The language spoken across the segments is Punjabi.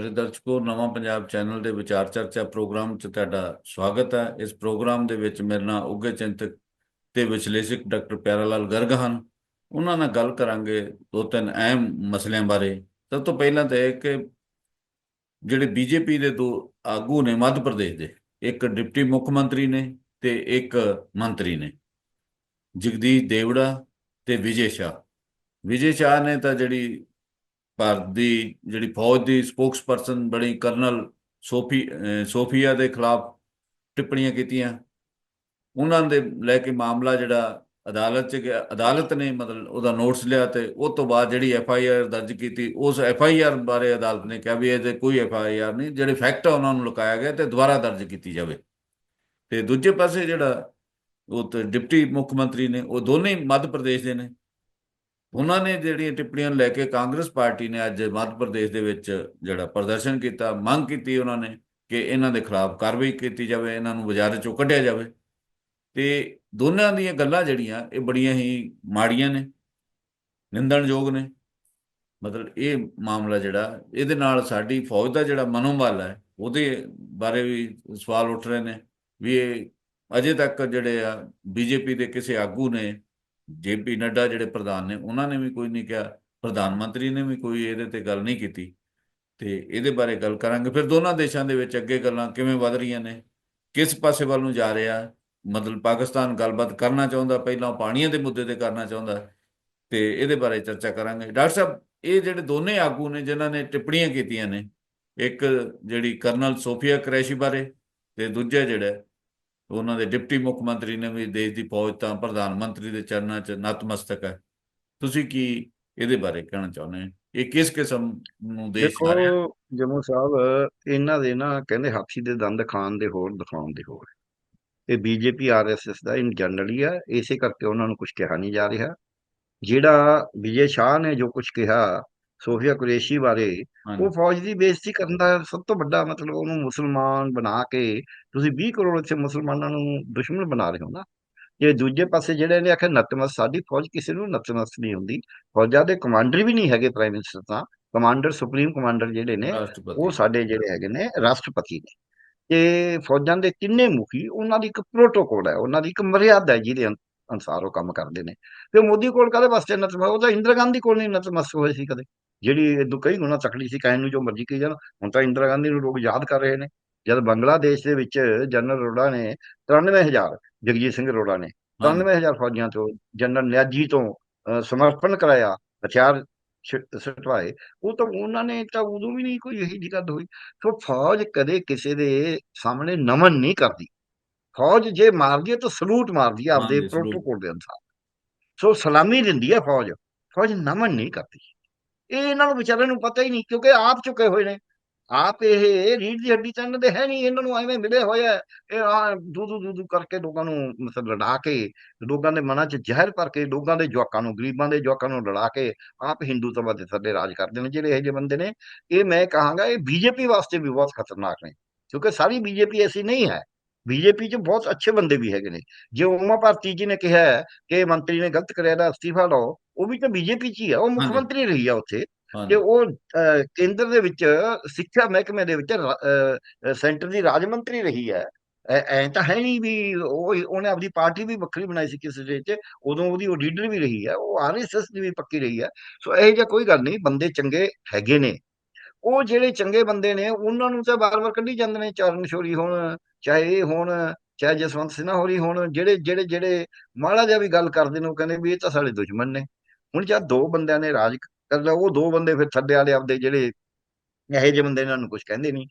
ਮੇਰੇ ਦਰਸ਼ਕੋ ਨਵਾਂ ਪੰਜਾਬ ਚੈਨਲ ਦੇ ਵਿਚਾਰ ਚਰਚਾ ਪ੍ਰੋਗਰਾਮ 'ਚ ਤੁਹਾਡਾ ਸਵਾਗਤ ਹੈ। ਇਸ ਪ੍ਰੋਗਰਾਮ ਦੇ ਵਿੱਚ ਮੇਰੇ ਨਾਲ ਉੱਘੇ ਚਿੰਤਕ ਤੇ ਵਿਸ਼ਲੇਸ਼ਕ ਡਾਕਟਰ ਪਿਆਰਾ ਲਾਲ ਗਰਗ ਹਨ। ਉਹਨਾਂ ਨਾਲ ਗੱਲ ਕਰਾਂਗੇ ਦੋ ਤਿੰਨ ਅਹਿਮ ਮਸਲਿਆਂ ਬਾਰੇ। ਸਭ ਤੋਂ ਪਹਿਲਾਂ ਤਾਂ ਇਹ ਕਿ ਜਿਹੜੇ ਬੀਜੇਪੀ ਦੇ ਦੋ ਆਗੂ ਨੇ ਮੱਧ ਪ੍ਰਦੇਸ਼ ਦੇ, ਇੱਕ ਡਿਪਟੀ ਮੁੱਖ ਮੰਤਰੀ ਨੇ ਤੇ ਇੱਕ ਮੰਤਰੀ ਨੇ, ਜਗਦੀਸ਼ ਦੇਵੜਾ ਤੇ ਵਿਜੇ ਸ਼ਾਹ। ਵਿਜੇ ਸ਼ਾਹ ਨੇ ਤਾਂ ਜਿਹੜੀ ਭਾਰਤ ਦੀ ਜਿਹੜੀ ਫੌਜ ਦੀ ਸਪੋਕਸਪਰਸਨ ਬਣੀ ਕਰਨਲ ਸੋਫੀ ਸੋਫੀਆ ਦੇ ਖਿਲਾਫ ਟਿੱਪਣੀਆਂ ਕੀਤੀਆਂ। ਉਹਨਾਂ ਦੇ ਲੈ ਕੇ ਮਾਮਲਾ ਜਿਹੜਾ ਅਦਾਲਤ ਚ ਗਿਆ, ਅਦਾਲਤ ਨੇ ਮਤਲਬ ਉਹਦਾ ਨੋਟਿਸ ਲਿਆ ਤੇ ਉਹ ਤੋਂ ਬਾਅਦ ਜਿਹੜੀ ਐਫ ਆਈ ਆਰ ਦਰਜ ਕੀਤੀ, ਉਸ ਐਫ ਆਈ ਆਰ ਬਾਰੇ ਅਦਾਲਤ ਨੇ ਕਿਹਾ ਵੀ ਇਹਦੇ ਕੋਈ ਐਫ ਆਈ ਆਰ ਨਹੀਂ, ਜਿਹੜੇ ਫੈਕਟ ਆ ਉਹਨਾਂ ਨੂੰ ਲੁਕਾਇਆ ਗਿਆ ਤੇ ਦੁਬਾਰਾ ਦਰਜ ਕੀਤੀ ਜਾਵੇ। ਤੇ ਦੂਜੇ ਪਾਸੇ ਜਿਹੜਾ ਉਹ ਡਿਪਟੀ ਮੁੱਖ ਮੰਤਰੀ ਨੇ, ਉਹ ਦੋਨੇ ਮੱਧ ਪ੍ਰਦੇਸ਼ ਦੇ ਨੇ। ਉਹਨਾਂ ਨੇ ਜਿਹੜੀਆਂ ਟਿੱਪਣੀਆਂ ਲੈ ਕੇ ਕਾਂਗਰਸ ਪਾਰਟੀ ਨੇ ਅੱਜ ਮੱਧ ਪ੍ਰਦੇਸ਼ ਦੇ ਵਿੱਚ ਜਿਹੜਾ ਪ੍ਰਦਰਸ਼ਨ ਕੀਤਾ, ਮੰਗ ਕੀਤੀ ਉਹਨਾਂ ਨੇ ਕਿ ਇਹਨਾਂ ਦੇ ਖਿਲਾਫ ਕਾਰਵਾਈ ਕੀਤੀ ਜਾਵੇ, ਇਹਨਾਂ ਨੂੰ ਬਾਜ਼ਾਰ ਚੋਂ ਕੱਢਿਆ ਜਾਵੇ। ਤੇ ਦੋਨਾਂ ਦੀਆਂ ਗੱਲਾਂ ਜਿਹੜੀਆਂ, ਇਹ ਬੜੀਆਂ ਹੀ ਮਾੜੀਆਂ ਨੇ, ਨਿੰਦਣਯੋਗ ਨੇ। ਮਤਲਬ ਇਹ ਮਾਮਲਾ ਜਿਹੜਾ, ਇਹਦੇ ਨਾਲ ਸਾਡੀ ਫੌਜ ਦਾ ਜਿਹੜਾ ਮਨੋਬਲ ਹੈ, ਉਹਦੇ ਬਾਰੇ ਵੀ ਸਵਾਲ ਉੱਠ ਰਹੇ ਨੇ ਵੀ ਇਹ ਅਜੇ ਤੱਕ ਜਿਹੜੇ ਆ, ਬੀਜੇਪੀ ਦੇ ਕਿਸੇ ਆਗੂ ਨੇ ਜੇਪੀ ਨੱਡਾ ਜਿਹੜੇ ਪ੍ਰਧਾਨ ਨੇ, ਉਹਨਾਂ ਨੇ ਵੀ ਕੋਈ ਨਹੀਂ ਕਿਹਾ, ਪ੍ਰਧਾਨ ਮੰਤਰੀ ਨੇ ਵੀ ਕੋਈ ਇਹਦੇ ਤੇ ਗੱਲ ਨਹੀਂ ਕੀਤੀ। ਤੇ ਇਹਦੇ ਬਾਰੇ ਗੱਲ ਕਰਾਂਗੇ। ਫਿਰ ਦੋਨਾਂ ਦੇਸ਼ਾਂ ਦੇ ਵਿੱਚ ਅੱਗੇ ਗੱਲਾਂ ਕਿਵੇਂ ਵਧ ਰਹੀਆਂ ਨੇ? ਕਿਸ ਪਾਸੇ ਵੱਲ ਨੂੰ ਜਾ ਰਿਹਾ? ਮਤਲਬ ਪਾਕਿਸਤਾਨ ਗੱਲਬਾਤ ਕਰਨਾ ਚਾਹੁੰਦਾ, ਪਹਿਲਾਂ ਪਾਣੀਆਂ ਦੇ ਮੁੱਦੇ ਤੇ ਕਰਨਾ ਚਾਹੁੰਦਾ। ਤੇ ਇਹਦੇ ਬਾਰੇ ਚਰਚਾ ਕਰਾਂਗੇ। ਡਾਕਟਰ ਸਾਹਿਬ, ਇਹ ਜਿਹੜੇ ਦੋਨੇ ਆਗੂ ਨੇ, ਜਿਨ੍ਹਾਂ ਨੇ ਟਿੱਪਣੀਆਂ ਕੀਤੀਆਂ ਨੇ, ਇੱਕ ਜਿਹੜੀ ਕਰਨਲ ਸੋਫੀਆ ਕਰੈਸ਼ੀ ਬਾਰੇ ਤੇ ਦੂਜਾ ਜਿਹੜਾ ਉਹਨਾਂ ਦੇ ਡਿਪਟੀ ਮੁੱਖ ਮੰਤਰੀ ਨੇ ਵੀ ਦੇਸ਼ ਦੀ ਫੌਜ ਤਾਂ ਪ੍ਰਧਾਨ ਮੰਤਰੀ ਦੇ ਚਰਨਾਂ 'ਚ ਨਤਮਸਤਕ ਹੈ। ਤੁਸੀਂ ਕੀ ਇਹਦੇ ਬਾਰੇ ਕਹਿਣਾ ਚਾਹੁੰਦੇ ਹੋ? ਇਹ ਕਿਸ ਕਿਸਮ ਨੂੰ ਦੇਸ਼ ਆ ਰਿਹਾ ਜਮੂ ਸਾਹਿਬ ਇਹਨਾਂ ਦੇ ਨਾ ਕਹਿੰਦੇ ਹਾਥੀ ਦੇ ਦੰਦ ਖਾਣ ਦੇ ਹੋਰ ਦਿਖਾਉਣ ਦੇ ਹੋਰ। ਇਹ ਬੀਜੇਪੀ ਆਰਐਸਐਸ ਦਾ ਇਨ ਜਨਰਲੀ ਆ ਇਸੇ ਕਰਕੇ ਉਹਨਾਂ ਨੂੰ ਕੁਝ ਕਿਹਾ ਨਹੀਂ ਜਾ ਰਿਹਾ। ਜਿਹੜਾ ਵਿਜੇ ਸ਼ਾਹ ਨੇ ਜੋ ਕੁਝ ਕਿਹਾ ਸੋਫੀਆ ਕੁਰੇਸ਼ੀ ਬਾਰੇ ਉਹ ਫੌਜ ਦੀ ਬੇਇੱਜ਼ਤੀ ਕਰਨ ਦਾ ਸਭ ਤੋਂ ਵੱਡਾ ਮਤਲਬ ਉਹਨੂੰ ਮੁਸਲਮਾਨ ਬਣਾ ਕੇ ਤੁਸੀਂ 20 ਕਰੋੜ ਇੱਥੇ ਮੁਸਲਮਾਨਾਂ ਨੂੰ ਦੁਸ਼ਮਣ ਬਣਾ ਰਹੇ ਹੋ ਨਾ। ਜੇ ਦੂਜੇ ਪਾਸੇ ਜਿਹੜੇ ਨੇ ਆਖਿਆ ਨਤਮਸ ਸਾਡੀ ਫੌਜ ਕਿਸੇ ਨੂੰ ਨਤਮਸ ਨਹੀਂ ਹੁੰਦੀ। ਫੌਜਾਂ ਦੇ ਕਮਾਂਡਰ ਵੀ ਨਹੀਂ ਹੈਗੇ ਪ੍ਰਾਈਮ ਮਿਨਿਸਟਰ ਤਾਂ। ਕਮਾਂਡਰ ਸੁਪਰੀਮ ਕਮਾਂਡਰ ਜਿਹੜੇ ਨੇ ਉਹ ਸਾਡੇ ਜਿਹੜੇ ਹੈਗੇ ਨੇ ਰਾਸ਼ਟਰਪਤੀ ਨੇ। ਤੇ ਫੌਜਾਂ ਦੇ ਤਿੰਨੇ ਮੁਖੀ ਉਹਨਾਂ ਦੀ ਇੱਕ ਪ੍ਰੋਟੋਕੋਲ ਹੈ ਉਹਨਾਂ ਦੀ ਇੱਕ ਮਰਿਆਦਾ ਹੈ ਜਿਹਦੇ ਅਨ- ਅਨੁਸਾਰ ਉਹ ਕੰਮ ਕਰਦੇ ਨੇ। ਤੇ ਮੋਦੀ ਕੋਲ ਕਾਹਦੇ ਵਾਸਤੇ ਨਤਮਸ ਉਹ ਤਾਂ ਇੰਦਰਾ ਗਾਂਧੀ ਕੋਲ ਨਹੀਂ ਨਤਮਸ ਹੋਏ ਸੀ ਕਦੇ। ਜਿਹੜੀ ਇਦੋਂ ਕਈ ਗੁਣਾ ਤਕੜੀ ਸੀ ਕਹਿਣ ਨੂੰ ਜੋ ਮਰਜ਼ੀ ਕਹੀ ਜਾਣ ਹੁਣ ਤਾਂ ਇੰਦਰਾ ਗਾਂਧੀ ਨੂੰ ਲੋਕ ਯਾਦ ਕਰ ਰਹੇ ਨੇ ਜਦ ਬੰਗਲਾਦੇਸ਼ ਦੇ ਵਿੱਚ ਜਨਰਲ ਅਰੋੜਾ ਨੇ 93000 ਜਗਜੀਤ ਸਿੰਘ ਅਰੋੜਾ ਨੇ ਹਾਂਜੀ 93000 ਫੌਜੀਆਂ ਤੋਂ ਜਨਰਲ ਨਿਆਜੀ ਤੋਂ ਸਮਰਪਣ ਕਰਾਇਆ ਹਥਿਆਰ ਛੁਟਵਾਏ ਉਹ ਤਾਂ ਉਹਨਾਂ ਨੇ ਤਾਂ ਉਦੋਂ ਵੀ ਨਹੀਂ ਕੋਈ ਇਹੀ ਗੱਲ ਹੋਈ ਸੋ ਫੌਜ ਕਦੇ ਕਿਸੇ ਦੇ ਸਾਹਮਣੇ ਨਮਨ ਨਹੀਂ ਕਰਦੀ। ਫੌਜ ਜੇ ਮਾਰਦੀ ਹੈ ਤਾਂ ਸਲੂਟ ਮਾਰਦੀ ਹੈ ਆਪਦੇ ਪ੍ਰੋਟੋਕੋਲ ਦੇ ਅਨੁਸਾਰ। ਸੋ ਸਲਾਮੀ ਦਿੰਦੀ ਹੈ ਫੌਜ ਫੌਜ ਨਮਨ ਨਹੀਂ ਕਰਦੀ। ਇਹ ਇਹਨਾਂ ਨੂੰ ਵਿਚਾਰਿਆਂ ਨੂੰ ਪਤਾ ਹੀ ਨਹੀਂ, ਕਿਉਂਕਿ ਆਪ ਚੁੱਕੇ ਹੋਏ ਨੇ। ਆਪ ਇਹ ਰੀੜ ਦੀ ਹੱਡੀ ਚੰਨ ਦੇ ਹੈ ਨਹੀਂ, ਇਹਨਾਂ ਨੂੰ ਐਵੇਂ ਮਿਲੇ ਹੋਏ ਆ ਇਹ ਆ ਦੂ ਦੂ ਦੂ ਦੂ ਕਰਕੇ ਲੋਕਾਂ ਨੂੰ ਮਤਲਬ ਲੜਾ ਕੇ, ਲੋਕਾਂ ਦੇ ਮਨਾਂ 'ਚ ਜ਼ਹਿਰ ਭਰ ਕੇ, ਲੋਕਾਂ ਦੇ ਜਵਾਕਾਂ ਨੂੰ, ਗਰੀਬਾਂ ਦੇ ਜਵਾਕਾਂ ਨੂੰ ਲੜਾ ਕੇ ਆਪ ਹਿੰਦੂਤਵ ਦੇ ਥੱਲੇ ਰਾਜ ਕਰਦੇ ਨੇ ਜਿਹੜੇ ਇਹ ਜਿਹੇ ਬੰਦੇ ਨੇ। ਇਹ ਮੈਂ ਕਹਾਂਗਾ, ਇਹ ਬੀਜੇਪੀ ਵਾਸਤੇ ਵੀ ਬਹੁਤ ਖਤਰਨਾਕ ਨੇ, ਕਿਉਂਕਿ ਸਾਰੀ ਬੀਜੇਪੀ ਐਸੀ ਨਹੀਂ ਹੈ। ਬੀਜੇਪੀ 'ਚ ਬਹੁਤ ਅੱਛੇ ਬੰਦੇ ਵੀ ਹੈਗੇ ਨੇ। ਜੇ ਉਮਾ ਭਾਰਤੀ ਜੀ ਨੇ ਕਿਹਾ ਕਿ ਮੰਤਰੀ ਨੇ ਗਲਤ ਕਰਿਆ ਦਾ ਅਸਤੀਫਾ ਲਓ ਉਹ ਵੀ ਤਾਂ ਬੀਜੇਪੀ 'ਚ ਹੀ ਆ ਉਹ ਮੁੱਖ ਮੰਤਰੀ ਰਹੀ ਆ ਉੱਥੇ। ਤੇ ਉਹ ਕੇਂਦਰ ਦੇ ਵਿੱਚ ਸਿੱਖਿਆ ਮਹਿਕਮੇ ਦੇ ਵਿੱਚ ਸੈਂਟਰ ਦੀ ਰਾਜ ਮੰਤਰੀ ਰਹੀ ਹੈ। ਐ ਐਂ ਤਾਂ ਹੈ ਨਹੀਂ ਵੀ ਉਹ ਉਹਨੇ ਆਪਣੀ ਪਾਰਟੀ ਵੀ ਵੱਖਰੀ ਬਣਾਈ ਸੀ ਕਿਸੇ ਦੇ ਚ ਉਦੋਂ ਉਹਦੀ ਉਹ ਲੀਡਰ ਵੀ ਰਹੀ ਹੈ ਉਹ ਆਰਐਸਐਸ ਦੀ ਵੀ ਪੱਕੀ ਰਹੀ ਹੈ। ਸੋ ਇਹ ਜਿਹਾ ਕੋਈ ਗੱਲ ਨਹੀਂ ਬੰਦੇ ਚੰਗੇ ਹੈਗੇ ਨੇ। ਉਹ ਜਿਹੜੇ ਚੰਗੇ ਬੰਦੇ ਨੇ, ਉਹਨਾਂ ਨੂੰ ਤਾਂ ਬਾਰ-ਬਾਰ ਕੱਢੀ ਜਾਂਦੇ ਨੇ, ਚਰਨ ਛੋਰੀ ਹੋਣ, ਚਾਹੇ ਇਹ ਹੋਣ, ਚਾਹੇ ਜਸਵੰਤ ਸਿਨਹਾ ਹੋਰੀ ਹੋਣ, ਜਿਹੜੇ ਜਿਹੜੇ ਜਿਹੜੇ ਮਾੜਾ ਜਿਹਾ ਵੀ ਗੱਲ ਕਰਦੇ ਨੇ, ਉਹ ਕਹਿੰਦੇ ਵੀ ਇਹ ਤਾਂ ਸਾਡੇ ਦੁਸ਼ਮਣ ਨੇ। ਹੁਣ ਜਦ ਦੋ ਬੰਦਿਆਂ ਨੇ ਰਾਜ ਕਰ ਲਿਆ, ਉਹ ਦੋ ਬੰਦੇ ਫਿਰ ਥੱਲੇ ਵਾਲੇ ਆਪਦੇ ਜਿਹੜੇ ਇਹੋ ਜਿਹੇ ਬੰਦੇ ਇਹਨਾਂ ਨੂੰ ਕੁਝ ਕਹਿੰਦੇ ਨਹੀਂ।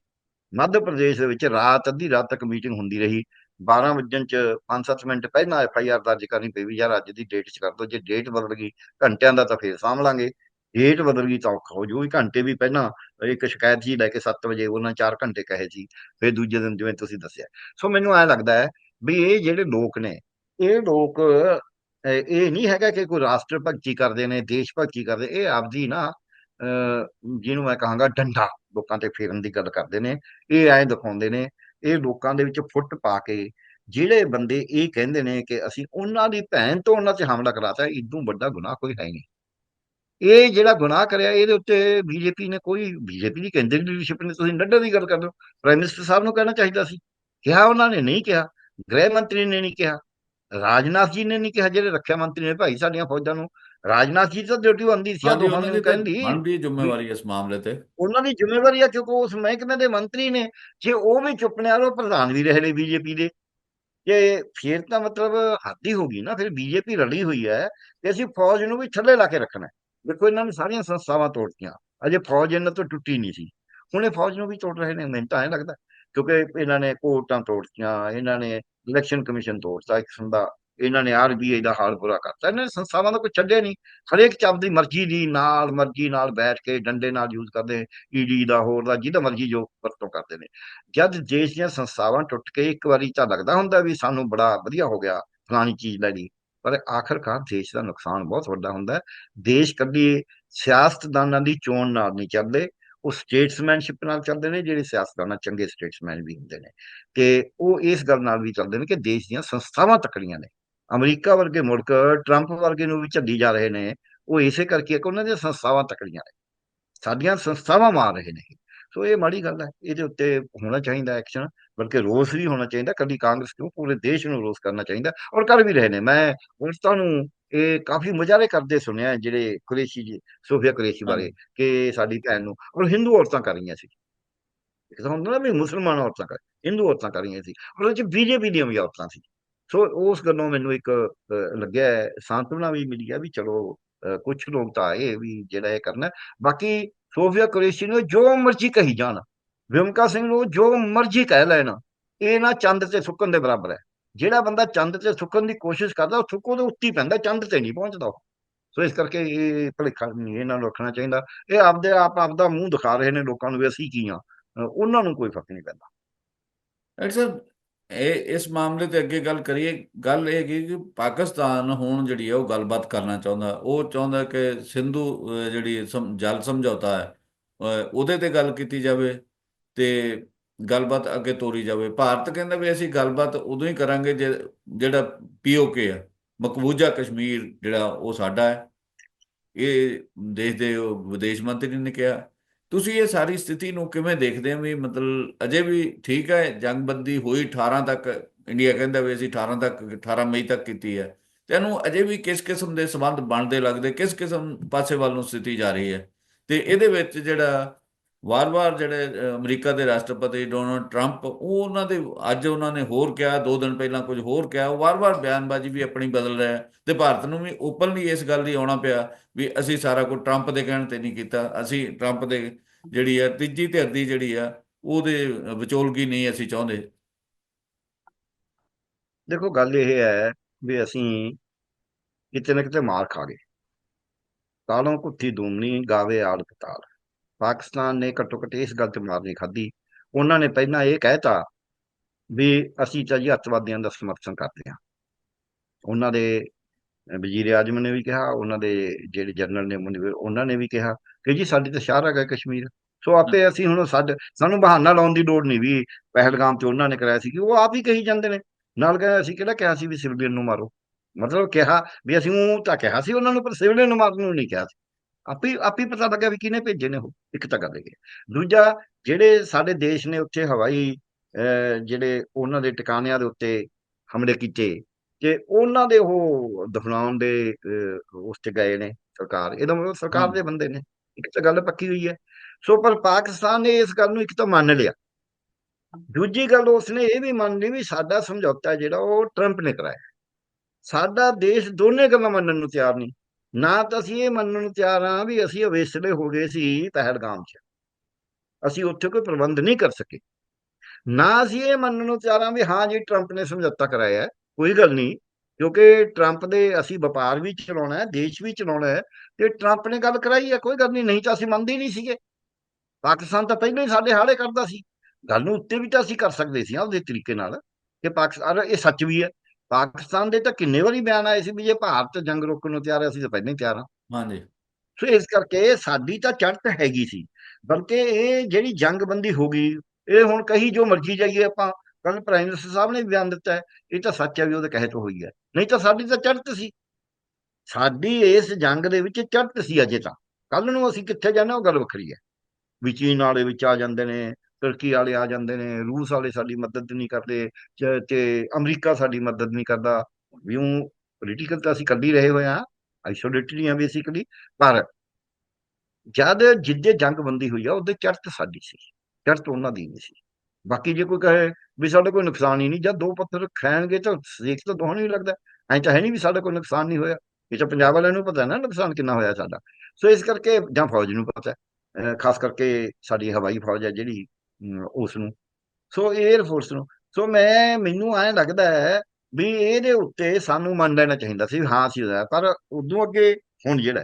ਮੱਧ ਪ੍ਰਦੇਸ਼ ਦੇ ਵਿੱਚ ਰਾਤ, ਅੱਧੀ ਰਾਤ ਤੱਕ ਮੀਟਿੰਗ ਹੁੰਦੀ ਰਹੀ। 12 ਵਜਣ ਚ 5-7 ਮਿੰਟ ਪਹਿਲਾਂ ਐਫ ਆਈ ਆਰ ਦਰਜ ਕਰਨੀ ਪਈ ਵੀ ਯਾਰ ਅੱਜ ਦੀ ਡੇਟ ਚ ਕਰ ਦੋ, ਜੇ ਡੇਟ ਬਦਲ ਗਈ, ਘੰਟਿਆਂ ਦਾ ਤਾਂ ਫੇਰ ਸਾਂਭ ਲਾਂਗੇ। ਡੇਟ ਬਦਲ ਗਈ ਤਾਂ ਔਖਾ ਹੋ ਜੂ ਵੀ ਘੰਟੇ ਵੀ ਪਹਿਲਾਂ ਇੱਕ ਸ਼ਿਕਾਇਤ ਜੀ ਲੈ ਕੇ 7 ਵਜੇ ਉਹਨਾਂ 4 ਘੰਟੇ ਕਹੇ ਸੀ ਫਿਰ ਦੂਜੇ ਦਿਨ ਜਿਵੇਂ ਤੁਸੀਂ ਦੱਸਿਆ। ਸੋ ਮੈਨੂੰ ਐ ਲੱਗਦਾ ਹੈ ਵੀ ਇਹ ਜਿਹੜੇ ਲੋਕ ਨੇ ਇਹ ਲੋਕ ਇਹ ਨਹੀਂ ਹੈਗਾ ਕਿ ਕੋਈ ਰਾਸ਼ਟਰ ਭਗਤੀ ਕਰਦੇ ਨੇ ਦੇਸ਼ ਭਗਤੀ ਕਰਦੇ ਇਹ ਆਪਦੀ ਨਾ ਅਹ, ਜਿਹਨੂੰ ਮੈਂ ਕਹਾਂਗਾ ਡੰਡਾ ਲੋਕਾਂ ਤੇ ਫੇਰਨ ਦੀ ਗੱਲ ਕਰਦੇ ਨੇ ਇਹ ਐਂ ਦਿਖਾਉਂਦੇ ਨੇ ਇਹ ਲੋਕਾਂ ਦੇ ਵਿੱਚ ਫੁੱਟ ਪਾ ਕੇ ਜਿਹੜੇ ਬੰਦੇ ਇਹ ਕਹਿੰਦੇ ਨੇ ਕਿ ਅਸੀਂ ਉਹਨਾਂ ਦੀ ਭੈਣ ਤੋਂ ਉਹਨਾਂ 'ਤੇ ਹਮਲਾ ਕਰਾਤਾ ਇਦੋਂ ਵੱਡਾ ਗੁਨਾਹ ਕੋਈ ਹੈ ਹੀ ਨਹੀਂ। ਇਹ ਜਿਹੜਾ ਗੁਨਾਹ ਕਰਿਆ ਇਹਦੇ ਉੱਤੇ ਬੀਜੇਪੀ ਨੇ ਕੋਈ ਬੀਜੇਪੀ ਦੀ ਕੇਂਦਰੀ ਲੀਡਰਸ਼ਿਪ ਨੇ ਤੁਸੀਂ ਨੱਡਾ ਦੀ ਗੱਲ ਕਰ ਹੋ। ਪ੍ਰਾਈਮ ਮਿਨਿਸਟਰ ਸਾਹਿਬ ਨੂੰ ਕਹਿਣਾ ਚਾਹੀਦਾ ਸੀ। ਕਿਹਾ ਉਹਨਾਂ ਨੇ ਨਹੀਂ ਕਿਹਾ। ਗ੍ਰਹਿ ਮੰਤਰੀ ਨੇ ਨਹੀਂ ਕਿਹਾ। ਰਾਜਨਾਥ ਜੀ ਨੇ ਨਹੀਂ ਕਿਹਾ ਜਿਹੜੇ ਰੱਖਿਆ ਮੰਤਰੀ ਨੇ ਭਾਈ ਸਾਡੀਆਂ ਫੌਜਾਂ ਨੂੰ। ਰਾਜਨਾਥ ਜੀ ਤਾਂ ਡਿਊਟੀ ਬੰਦੀ ਸੀ ਆ ਹਾਂਜੀ ਦੋਹਾਂ ਉਹਨਾਂ ਨੂੰ ਦੀ ਤਾਂ ਕਹਿੰਦੀ। ਬਣਦੀ ਜ਼ਿੰਮੇਵਾਰੀ ਇਸ ਮਾਮਲੇ ਤੇ। ਉਹਨਾਂ ਦੀ ਜ਼ਿੰਮੇਵਾਰੀ ਆ ਕਿਉਂਕਿ ਉਸ ਮਹਿਕਮੇ ਦੇ ਮੰਤਰੀ ਨੇ ਜੇ ਉਹ ਵੀ ਚੁੱਪ ਨੇ ਉਹ ਪ੍ਰਧਾਨ ਵੀ ਰਹੇ ਨੇ ਬੀਜੇਪੀ ਦੇ। ਕਿ ਫਿਰ ਤਾਂ ਮਤਲਬ ਹੱਦ ਹੀ ਹੋ ਗਈ ਨਾ ਫਿਰ ਬੀਜੇਪੀ ਰਲੀ ਹੋਈ ਹੈ ਕਿ ਅਸੀਂ ਫੌਜ ਨੂੰ ਵੀ ਥੱਲੇ ਲਾ ਕੇ ਰੱਖਣਾ ਹੈ। ਦੇਖੋ ਇਹਨਾਂ ਨੇ ਸਾਰੀਆਂ ਸੰਸਥਾਵਾਂ ਤੋੜਤੀਆਂ ਅਜੇ ਫੌਜ ਇਹਨਾਂ ਤੋਂ ਟੁੱਟੀ ਨਹੀਂ ਸੀ। ਹੁਣ ਇਹ ਫੌਜ ਨੂੰ ਵੀ ਤੋੜ ਰਹੇ ਨੇ, ਮੈਨੂੰ ਤਾਂ ਐਂ ਲੱਗਦਾ, ਕਿਉਂਕਿ ਇਹਨਾਂ ਨੇ ਕੋਰਟਾਂ ਤੋੜਤੀਆਂ ਇਹਨਾਂ ਨੇ ਇਲੈਕਸ਼ਨ ਕਮਿਸ਼ਨ ਤੋੜਤਾ ਇੱਕ ਕਿਸਮ ਦਾ ਇਹਨਾਂ ਨੇ ਆਰਬੀਆਈ ਦਾ ਹਾਲ ਬੁਰਾ ਕਰਤਾ। ਇਹਨਾਂ ਨੇ ਸੰਸਥਾਵਾਂ ਦਾ ਕੋਈ ਛੱਡਿਆ ਨਹੀਂ। ਹਰੇਕ ਚ ਆਪਦੀ ਮਰਜ਼ੀ ਦੀ ਨਾਲ, ਮਰਜ਼ੀ ਨਾਲ ਬੈਠ ਕੇ ਡੰਡੇ ਨਾਲ ਯੂਜ਼ ਕਰਦੇ ਈਡੀ ਦਾ, ਹੋਰ ਦਾ, ਜਿਹਦਾ ਮਰਜ਼ੀ ਜੋ ਵਰਤੋਂ ਕਰਦੇ ਨੇ। ਜਦ ਦੇਸ਼ ਦੀਆਂ ਸੰਸਥਾਵਾਂ ਟੁੱਟ ਕੇ ਇੱਕ ਵਾਰੀ ਤਾਂ ਲੱਗਦਾ ਹੁੰਦਾ ਵੀ ਸਾਨੂੰ ਬੜਾ ਵਧੀਆ ਹੋ ਗਿਆ ਫਲਾਣੀ ਚੀਜ਼ ਲੈ ਲਈ। ਪਰ ਆਖਰਕਾਰ ਦੇਸ਼ ਦਾ ਨੁਕਸਾਨ ਬਹੁਤ ਵੱਡਾ ਹੁੰਦਾ ਹੈ। ਦੇਸ਼ ਕੱਢੀ ਸਿਆਸਤਦਾਨਾਂ ਦੀ ਚੋਣ ਨਾਲ ਨਹੀਂ ਚੱਲਦੇ। ਉਹ ਸਟੇਟਸਮੈਨਸ਼ਿਪ ਨਾਲ ਚੱਲਦੇ ਨੇ, ਜਿਹੜੇ ਸਿਆਸਤਦਾਨਾਂ ਚੰਗੇ ਸਟੇਟਸਮੈਨ ਵੀ ਹੁੰਦੇ ਨੇ। ਤੇ ਉਹ ਇਸ ਗੱਲ ਨਾਲ ਵੀ ਚੱਲਦੇ ਨੇ ਕਿ ਦੇਸ਼ ਦੀਆਂ ਸੰਸਥਾਵਾਂ ਤਕੜੀਆਂ ਨੇ। ਅਮਰੀਕਾ ਵਰਗੇ ਮੁਲਕ, ਟਰੰਪ ਵਰਗੇ ਨੂੰ ਵੀ ਝੱਲੀ ਜਾ ਰਹੇ ਨੇ। ਉਹ ਇਸੇ ਕਰਕੇ ਕਿ ਉਹਨਾਂ ਦੀਆਂ ਸੰਸਥਾਵਾਂ ਤਕੜੀਆਂ ਨੇ। ਸਾਡੀਆਂ ਸੰਸਥਾਵਾਂ ਮਾਰ ਰਹੇ ਨੇ। ਸੋ ਇਹ ਮਾੜੀ ਗੱਲ ਹੈ ਇਹਦੇ ਉੱਤੇ ਹੋਣਾ ਚਾਹੀਦਾ ਐਕਸ਼ਨ ਬਲਕਿ ਰੋਸ ਵੀ ਹੋਣਾ ਚਾਹੀਦਾ ਕੱਲੀ ਕਾਂਗਰਸ ਕਿਉਂ ਪੂਰੇ ਦੇਸ਼ ਨੂੰ ਰੋਸ ਕਰਨਾ ਚਾਹੀਦਾ ਔਰ ਕਰ ਵੀ ਰਹੇ ਨੇ। ਮੈਂ ਔਰਤਾਂ ਨੂੰ ਇਹ ਕਾਫੀ ਮੁਜ਼ਾਹਰੇ ਕਰਦੇ ਸੁਣਿਆ ਜਿਹੜੇ ਕੁਰੇਸ਼ੀ ਜੀ ਸੋਫੀਆ ਕੁਰੇਸ਼ੀ ਬਾਰੇ ਕਿ ਸਾਡੀ ਭੈਣ ਨੂੰ ਔਰ ਹਿੰਦੂ ਔਰਤਾਂ ਕਰ ਰਹੀਆਂ ਸੀ। ਇੱਕ ਤਾਂ ਹੁੰਦਾ ਨਾ ਵੀ ਮੁਸਲਮਾਨ ਔਰਤਾਂ ਕਰ ਹਿੰਦੂ ਔਰਤਾਂ ਕਰ ਰਹੀਆਂ ਸੀ ਔਰ ਉਹਦੇ ਚ ਬੀਜੇਪੀ ਦੀਆਂ ਵੀ ਔਰਤਾਂ ਸੀ। ਸੋ ਉਸ ਗੱਲੋਂ ਮੈਨੂੰ ਇੱਕ ਲੱਗਿਆ ਸਾਂਤਵਨਾ ਵੀ ਮਿਲੀ ਹੈ ਵੀ ਚਲੋ ਕੁਝ ਲੋਕ ਤਾਂ ਆਏ ਵੀ ਜਿਹੜਾ ਇਹ ਕਰਨਾ। ਬਾਕੀ ਸੋਫੀਆ ਕੁਰੇਸ਼ੀ ਨੂੰ ਜੋ ਮਰਜ਼ੀ ਕਹੀ ਜਾਣ। ਵਿਮਕਾ ਸਿੰਘ ਨੂੰ ਜੋ ਮਰਜ਼ੀ ਕਹਿ ਲੈਣ, ਇਹ ਨਾ ਚੰਦ ਤੇ ਸੁੱਕਣ ਦੇ ਬਰਾਬਰ ਹੈ। ਜਿਹੜਾ ਬੰਦਾ ਚੰਦ ਤੇ ਸੁੱਕਣ ਦੀ ਕੋਸ਼ਿਸ਼ ਕਰਦਾ, ਉਹ ਸੁੱਕੋ ਦੇ ਉੱਤੇ ਪੈਂਦਾ, ਚੰਦ ਤੇ ਨਹੀਂ ਪਹੁੰਚਦਾ ਉਹ। ਸੋ ਇਸ ਕਰਕੇ ਇਹ ਭਲੇਖਾ ਨਹੀਂ ਇਹਨਾਂ ਨੂੰ ਰੱਖਣਾ ਚਾਹੀਦਾ। ਇਹ ਆਪਦੇ ਆਪ, ਆਪਦਾ ਮੂੰਹ ਦਿਖਾ ਰਹੇ ਨੇ ਲੋਕਾਂ ਨੂੰ ਵੀ ਅਸੀਂ ਕੀ ਆ ਉਹਨਾਂ ਨੂੰ ਕੋਈ ਫ਼ਰਕ ਨਹੀਂ ਪੈਂਦਾ। ਡਾਕਟਰ ਸਾਹਿਬ ਇਹ, ਇਸ ਮਾਮਲੇ ਤੇ ਅੱਗੇ ਗੱਲ ਕਰੀਏ, ਗੱਲ ਇਹ ਹੈਗੀ ਕਿ ਪਾਕਿਸਤਾਨ ਹੁਣ ਜਿਹੜੀ ਹੈ ਉਹ ਗੱਲਬਾਤ ਕਰਨਾ ਚਾਹੁੰਦਾ। ਉਹ ਚਾਹੁੰਦਾ ਕਿ ਸਿੰਧੂ ਜਿਹੜੀ ਸਮ- ਜਲ ਸਮਝੌਤਾ ਹੈ ਉਹਦੇ ਤੇ ਗੱਲ ਕੀਤੀ ਜਾਵੇ ਤੇ ਗੱਲਬਾਤ ਅੱਗੇ ਤੋਰੀ ਜਾਵੇ। ਭਾਰਤ ਕਹਿੰਦਾ ਵੀ ਅਸੀਂ ਗੱਲਬਾਤ ਉਦੋਂ ਹੀ ਕਰਾਂਗੇ ਜੇ, ਜਿਹੜਾ ਪੀਓਕੇ ਆ, ਮਕਬੂਜ਼ਾ ਕਸ਼ਮੀਰ ਜਿਹੜਾ ਉਹ ਸਾਡਾ ਹੈ। ਇਹ ਦੇਸ਼ ਦੇ ਵਿਦੇਸ਼ ਮੰਤਰੀ ਨੇ ਕਿਹਾ। ਤੁਸੀਂ ਇਹ ਸਾਰੀ ਸਥਿਤੀ ਨੂੰ ਕਿਵੇਂ ਦੇਖਦੇ ਹੋ ਵੀ ਮਤਲਬ ਅਜੇ ਵੀ ਠੀਕ ਹੈ, ਜੰਗਬੰਦੀ ਹੋਈ 18 ਤੱਕ, ਇੰਡੀਆ ਕਹਿੰਦਾ ਵੀ ਅਸੀਂ 18 ਤੱਕ 18 ਮਈ ਤੱਕ ਕੀਤੀ ਹੈ। ਤੇ ਇਹਨੂੰ ਅਜੇ ਵੀ ਕਿਸ ਕਿਸਮ ਦੇ ਸਬੰਧ ਬਣਦੇ ਲੱਗਦੇ, ਕਿਸ ਕਿਸਮ ਪਾਸੇ ਵੱਲ ਨੂੰ ਸਥਿਤੀ ਜਾ ਰਹੀ ਹੈ। ਤੇ ਇਹਦੇ ਵਿੱਚ ਜਿਹੜਾ ਵਾਰ-ਵਾਰ ਜਿਹੜੇ ਅਮਰੀਕਾ ਦੇ ਰਾਸ਼ਟਰਪਤੀ ਡੋਨਲਡ ਟਰੰਪ, ਉਹ ਉਹਨਾਂ ਦੇ, ਅੱਜ ਉਹਨਾਂ ਨੇ ਹੋਰ ਕਿਹਾ, ਦੋ ਦਿਨ ਪਹਿਲਾਂ ਕੁਝ ਹੋਰ ਕਿਹਾ, ਉਹ ਵਾਰ-ਵਾਰ ਬਿਆਨਬਾਜ਼ੀ ਵੀ ਆਪਣੀ ਬਦਲ ਰਿਹਾ ਤੇ ਭਾਰਤ ਨੂੰ ਵੀ ਓਪਨਲੀ ਇਸ ਗੱਲ ਦੀ ਆਉਣਾ ਪਿਆ ਵੀ ਅਸੀਂ ਸਾਰਾ ਕੁਝ ਟਰੰਪ ਦੇ ਕਹਿਣ ਤੇ ਨਹੀਂ ਕੀਤਾ, ਅਸੀਂ ਟਰੰਪ ਦੇ ਜਿਹੜੀ ਆ, ਤੀਜੀ ਧਿਰ ਦੀ ਜਿਹੜੀ ਆ, ਉਹਦੇ ਵਿਚੋਲਗੀ ਨਹੀਂ ਅਸੀਂ ਚਾਹੁੰਦੇ। ਦੇਖੋ, ਗੱਲ ਇਹ ਹੈ ਵੀ ਅਸੀਂ ਕਿਤੇ ਨਾ ਕਿਤੇ ਮਾਰ ਖਾ ਗਏ। ਕਾਲੋਂ ਕੁੱਤੀ ਦੂਮਣੀ ਗਾਵੇ ਆਲ ਕਤਾਲ ਪਾਕਿਸਤਾਨ ਨੇ ਘੱਟੋ ਘੱਟ ਇਸ ਗੱਲ ਤੇ ਮਾਰ ਨਹੀਂ ਖਾਧੀ। ਉਹਨਾਂ ਨੇ ਪਹਿਲਾਂ ਇਹ ਕਹਿਤਾ ਵੀ ਅਸੀਂ ਤਾਂ ਜੀ ਅੱਤਵਾਦੀਆਂ ਦਾ ਸਮਰਥਨ ਕਰਦੇ ਹਾਂ। ਉਹਨਾਂ ਦੇ ਵਜ਼ੀਰ ਆਜ਼ਮ ਨੇ ਵੀ ਕਿਹਾ ਉਹਨਾਂ ਦੇ ਜਿਹੜੇ ਜਨਰਲ ਨੇ ਮੁਨਿਰ ਉਹਨਾਂ ਨੇ ਵੀ ਕਿਹਾ ਕਿ ਜੀ ਸਾਡੀ ਤਾਂ ਸ਼ਾਹਰਾ ਹੈ ਕਸ਼ਮੀਰ। ਸੋ ਆਪੇ ਅਸੀਂ ਹੁਣ ਸਾਡੇ ਸਾਨੂੰ ਬਹਾਨਾ ਲਾਉਣ ਦੀ ਲੋੜ ਨਹੀਂ ਵੀ ਪਹਿਲਗਾਮ ਤੇ ਉਹਨਾਂ ਨੇ ਕਰਾਇਆ ਸੀ ਕਿ ਉਹ ਆਪ ਹੀ ਕਹੀ ਜਾਂਦੇ ਨੇ। ਨਾਲ ਕਹਿੰਦੇ ਅਸੀਂ ਕਿਹੜਾ ਕਿਹਾ ਸੀ ਵੀ ਸਿਵਲੀਅਨ ਨੂੰ ਮਾਰੋ। ਮਤਲਬ ਕਿਹਾ ਵੀ ਅਸੀਂ ਉਹ ਤਾਂ ਕਿਹਾ ਸੀ ਉਹਨਾਂ ਨੂੰ ਪਰ ਸਿਵਲੀਅਨ ਨੂੰ ਮਾਰਨ ਨੂੰ ਨਹੀਂ ਕਿਹਾ ਸੀ। ਆਪੇ ਆਪੇ ਪਤਾ ਲੱਗਾ ਵੀ ਕਿਹਨੇ ਭੇਜੇ ਨੇ ਉਹ ਇੱਕ ਤਾਂ ਗੱਲ ਹੈ। ਦੂਜਾ ਜਿਹੜੇ ਸਾਡੇ ਦੇਸ਼ ਨੇ ਉੱਥੇ ਹਵਾਈ ਜਿਹੜੇ ਉਹਨਾਂ ਦੇ ਟਿਕਾਣਿਆਂ ਦੇ ਉੱਤੇ ਹਮਲੇ ਕੀਤੇ ਕਿ ਉਹਨਾਂ ਦੇ ਉਹ ਦਫਨਾਉਣ ਦੇ ਉਸ ਤੇ ਗਏ ਨੇ ਸਰਕਾਰ। ਇਹਦਾ ਮਤਲਬ ਸਰਕਾਰ ਦੇ ਬੰਦੇ ਨੇ ਇੱਕ ਤਾਂ ਗੱਲ ਪੱਕੀ ਹੋਈ ਹੈ। ਸੋ ਪਰ ਪਾਕਿਸਤਾਨ ਨੇ ਇਸ ਗੱਲ ਨੂੰ ਇੱਕ ਤਾਂ ਮੰਨ ਲਿਆ। ਦੂਜੀ ਗੱਲ ਉਸਨੇ ਇਹ ਵੀ ਮੰਨ ਲਈ ਵੀ ਸਾਡਾ ਸਮਝੌਤਾ ਜਿਹੜਾ ਉਹ ਟਰੰਪ ਨੇ ਕਰਾਇਆ। ਸਾਡਾ ਦੇਸ਼ ਦੋਨੇ ਗੱਲਾਂ ਮੰਨਣ ਨੂੰ ਤਿਆਰ ਨਹੀਂ। ਨਾ ਤਾਂ ਅਸੀਂ ਇਹ ਮੰਨਣ ਨੂੰ ਤਿਆਰ ਹਾਂ ਵੀ ਅਸੀਂ ਅਵੇਸਲੇ ਹੋ ਗਏ ਸੀ ਪਹਿਲਗਾਮ 'ਚ। ਅਸੀਂ ਉੱਥੇ ਕੋਈ ਪ੍ਰਬੰਧ ਨਹੀਂ ਕਰ ਸਕੇ। ਨਾ ਅਸੀਂ ਇਹ ਮੰਨਣ ਨੂੰ ਤਿਆਰ ਹਾਂ ਵੀ ਹਾਂ ਜੀ, ਟਰੰਪ ਨੇ ਸਮਝੌਤਾ ਕਰਾਇਆ ਕੋਈ ਗੱਲ ਨਹੀਂ, ਕਿਉਂਕਿ ਟਰੰਪ ਦੇ ਅਸੀਂ ਵਪਾਰ ਵੀ ਚਲਾਉਣਾ ਹੈ, ਦੇਸ਼ ਵੀ ਚਲਾਉਣਾ ਹੈ, ਤੇ ਟਰੰਪ ਨੇ ਗੱਲ ਕਰਾਈ ਹੈ, ਕੋਈ ਗੱਲ ਨਹੀਂ ਨਹੀਂ ਤਾਂ ਅਸੀਂ ਮੰਨਦੇ ਨਹੀਂ ਸੀਗੇ। ਪਾਕਿਸਤਾਨ ਤਾਂ ਪਹਿਲਾਂ ਹੀ ਸਾਡੇ ਹਾਲੇ ਕਰਦਾ ਸੀ। ਗੱਲ ਨੂੰ ਉੱਤੇ ਵੀ ਤਾਂ ਅਸੀਂ ਕਰ ਸਕਦੇ ਸੀ ਆਪਦੇ ਤਰੀਕੇ ਨਾਲ ਕਿ ਪਾਕਿਸਤਾਨ ਇਹ ਸੱਚ ਵੀ ਹੈ। ਪਾਕਿਸਤਾਨ ਦੇ ਤਾਂ ਕਿੰਨੇ ਵਾਰੀ ਬਿਆਨ ਆਏ ਸੀ ਵੀ ਜੇ ਭਾਰਤ ਜੰਗ ਰੋਕਣ ਨੂੰ ਤਿਆਰ ਹੈ ਅਸੀਂ ਤਾਂ ਪਹਿਲਾਂ ਹੀ ਤਿਆਰ ਹਾਂ। ਹਾਂਜੀ। ਸੋ ਇਸ ਕਰਕੇ ਸਾਡੀ ਤਾਂ ਚੜ੍ਹਤ ਹੈਗੀ ਸੀ ਬਲਕਿ ਇਹ ਜਿਹੜੀ ਜੰਗਬੰਦੀ ਹੋ ਗਈ ਇਹ ਹੁਣ ਕਹੀ ਜੋ ਮਰਜ਼ੀ ਜਾਈਏ ਆਪਾਂ ਕੱਲ ਪ੍ਰਾਈਮ ਮਿਨਿਸਟਰ ਸਾਹਿਬ ਨੇ ਬਿਆਨ ਦਿੱਤਾ ਹੈ ਇਹ ਤਾਂ ਸੱਚ ਹੈ ਵੀ ਉਹਦੇ ਕਹੇ ਤੋਂ ਹੋਈ ਹੈ। ਨਹੀਂ ਤਾਂ ਸਾਡੀ ਤਾਂ ਚੜ੍ਹਤ ਸੀ। ਸਾਡੀ ਇਸ ਜੰਗ ਦੇ ਵਿੱਚ ਚੜ੍ਹਤ ਸੀ ਅਜੇ ਤਾਂ। ਕੱਲ ਨੂੰ ਅਸੀਂ ਕਿੱਥੇ ਜਾਣਾ ਉਹ ਗੱਲ ਵੱਖਰੀ ਹੈ। ਵੀ ਚੀਨ ਵਾਲੇ ਵਿੱਚ ਆ ਜਾਂਦੇ ਨੇ ਤੁਰਕੀ ਵਾਲੇ ਆ ਜਾਂਦੇ ਨੇ, ਰੂਸ ਵਾਲੇ ਸਾਡੀ ਮਦਦ ਨਹੀਂ ਕਰਦੇ ਚ- ਤੇ ਅਮਰੀਕਾ ਸਾਡੀ ਮਦਦ ਨਹੀਂ ਕਰਦਾ। ਵਿਊ ਪੋਲੀਟੀਕਲ ਤਾਂ ਅਸੀਂ ਕਰ ਰਹੇ ਹੋਏ ਆ ਆਈਸੋਲੇਟਡ ਹੀ ਆ ਬੇਸਿਕਲੀ ਪਰ ਜਦ ਜਿੱਦੇ ਜੰਗ ਬੰਦੀ ਹੋਈ ਆ, ਉਹਦੇ ਚੜ੍ਹਤ ਸਾਡੀ ਸੀ, ਚਰਤ ਉਹਨਾਂ ਦੀ ਨਹੀਂ ਸੀ। ਬਾਕੀ ਜੇ ਕੋਈ ਕਹੇ ਵੀ ਸਾਡੇ ਕੋਈ ਨੁਕਸਾਨ ਹੀ ਨਹੀਂ ਜਦ ਦੋ ਪੱਥਰ ਖਾਣਗੇ ਤਾਂ ਸੇਕ ਤਾਂ ਦੋਹਾਂ ਨੂੰ ਹੀ ਲੱਗਦਾ। ਐਂ ਤਾਂ ਹੈ ਨਹੀਂ ਵੀ ਸਾਡਾ ਕੋਈ ਨੁਕਸਾਨ ਨਹੀਂ ਹੋਇਆ। ਇਹ ਤਾਂ ਪੰਜਾਬ ਵਾਲਿਆਂ ਨੂੰ ਪਤਾ ਨਾ ਨੁਕਸਾਨ ਕਿੰਨਾ ਹੋਇਆ ਸਾਡਾ। ਸੋ ਇਸ ਕਰਕੇ ਜਾਂ ਫੌਜ ਨੂੰ ਪਤਾ ਖਾਸ ਕਰਕੇ ਸਾਡੀ ਹਵਾਈ ਫੌਜ ਹੈ ਜਿਹੜੀ ਉਸ ਨੂੰ ਸੋ 에ਅਰ ਫੋਰਸ ਨੂੰ। ਸੋ ਮੈਂ, ਮੈਨੂੰ ਐਂ ਲੱਗਦਾ ਹੈ ਵੀ ਇਹਦੇ ਉੱਤੇ ਸਾਨੂੰ ਮੰਨ ਲੈਣਾ ਚਾਹੀਦਾ ਸੀ, ਹਾਂ ਸੀ ਹੋਇਆ ਪਰ ਉਦੋਂ ਅੱਗੇ ਹੁਣ ਜਿਹੜਾ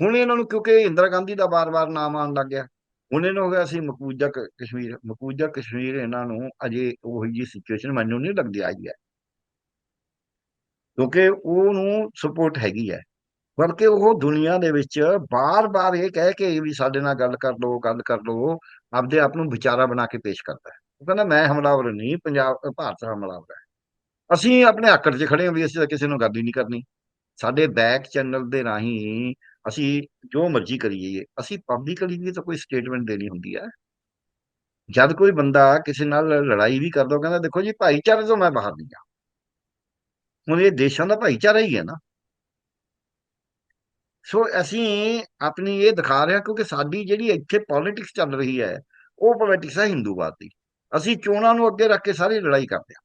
ਹੁਣ ਇਹਨਾਂ ਨੂੰ ਕਿਉਂਕਿ ਇੰਦਰਾ ਗਾਂਧੀ ਦਾ ਬਾਰ-ਬਾਰ ਨਾਮ ਆਉਣ ਲੱਗ ਗਿਆ। ਹੁਣ ਇਹਨੂੰ ਹੋ ਗਿਆ ਸੀ ਮਕਬੂਜ਼ਾ ਕਸ਼ਮੀਰ। ਮਕੂਜਾ ਕਸ਼ਮੀਰ ਇਹਨਾਂ ਨੂੰ ਅਜੇ ਉਹੀ ਜੀ ਸਿਚੁਏਸ਼ਨ ਮੈਨੂੰ ਨਹੀਂ ਲੱਗਦੀ ਆਈ ਹੈ। ਕਿਉਂਕਿ ਉਹਨੂੰ ਸਪੋਰਟ ਹੈਗੀ ਹੈ। ਬਲਕਿ ਉਹ ਦੁਨੀਆ ਦੇ ਵਿੱਚ ਬਾਰ-ਬਾਰ ਇਹ ਕਹਿ ਕੇ ਵੀ ਸਾਡੇ ਨਾਲ ਗੱਲ ਕਰ ਲਓ, ਗੱਲ ਕਰ ਲਓ ਆਪਦੇ ਆਪ ਨੂੰ ਵਿਚਾਰਾ ਬਣਾ ਕੇ ਪੇਸ਼ ਕਰਦਾ ਹੈ। ਉਹ ਕਹਿੰਦਾ, ਮੈਂ ਹਮਲਾਵਰ ਨਹੀਂ, ਪੰਜਾਬ, ਭਾਰਤ ਹਮਲਾਵਰ ਹੈ। ਅਸੀਂ ਆਪਣੇ ਆਕੜ 'ਚ ਖੜੇ ਹਾਂ ਵੀ ਅਸੀਂ ਤਾਂ ਕਿਸੇ ਨੂੰ ਗੱਲ ਹੀ ਨਹੀਂ ਕਰਨੀ। ਸਾਡੇ ਬੈਕ ਚੈਨਲ ਦੇ ਰਾਹੀਂ ਅਸੀਂ ਜੋ ਮਰਜ਼ੀ ਕਰੀਏ, ਅਸੀਂ ਪਬਲਿਕਲੀ ਵੀ ਤਾਂ ਕੋਈ ਸਟੇਟਮੈਂਟ ਦੇਣੀ ਹੁੰਦੀ ਹੈ। ਜਦ ਕੋਈ ਬੰਦਾ ਕਿਸੇ ਨਾਲ ਲੜਾਈ ਵੀ ਕਰਦਾ, ਉਹ ਕਹਿੰਦਾ, ਦੇਖੋ ਜੀ, ਭਾਈਚਾਰੇ ਤੋਂ ਮੈਂ ਬਾਹਰ ਨਹੀਂ ਜਾ ਹੁਣ ਇਹ ਦੇਸ਼ਾਂ ਦਾ ਭਾਈਚਾਰਾ ਹੀ ਹੈ ਨਾ। ਸੋ ਅਸੀਂ ਆਪਣੀ ਇਹ ਦਿਖਾ ਰਹੇ ਹਾਂ ਕਿਉਂਕਿ ਸਾਡੀ ਜਿਹੜੀ ਇੱਥੇ ਪੋਲਿਟਿਕਸ ਚੱਲ ਰਹੀ ਹੈ, ਉਹ ਪੋਲਿਟਿਕਸ ਹੈ ਹਿੰਦੂਵਾਦ। ਦੀ ਅਸੀਂ ਚੋਣਾਂ ਨੂੰ ਅੱਗੇ ਰੱਖ ਕੇ ਸਾਰੀ ਲੜਾਈ ਕਰਦੇ ਹਾਂ।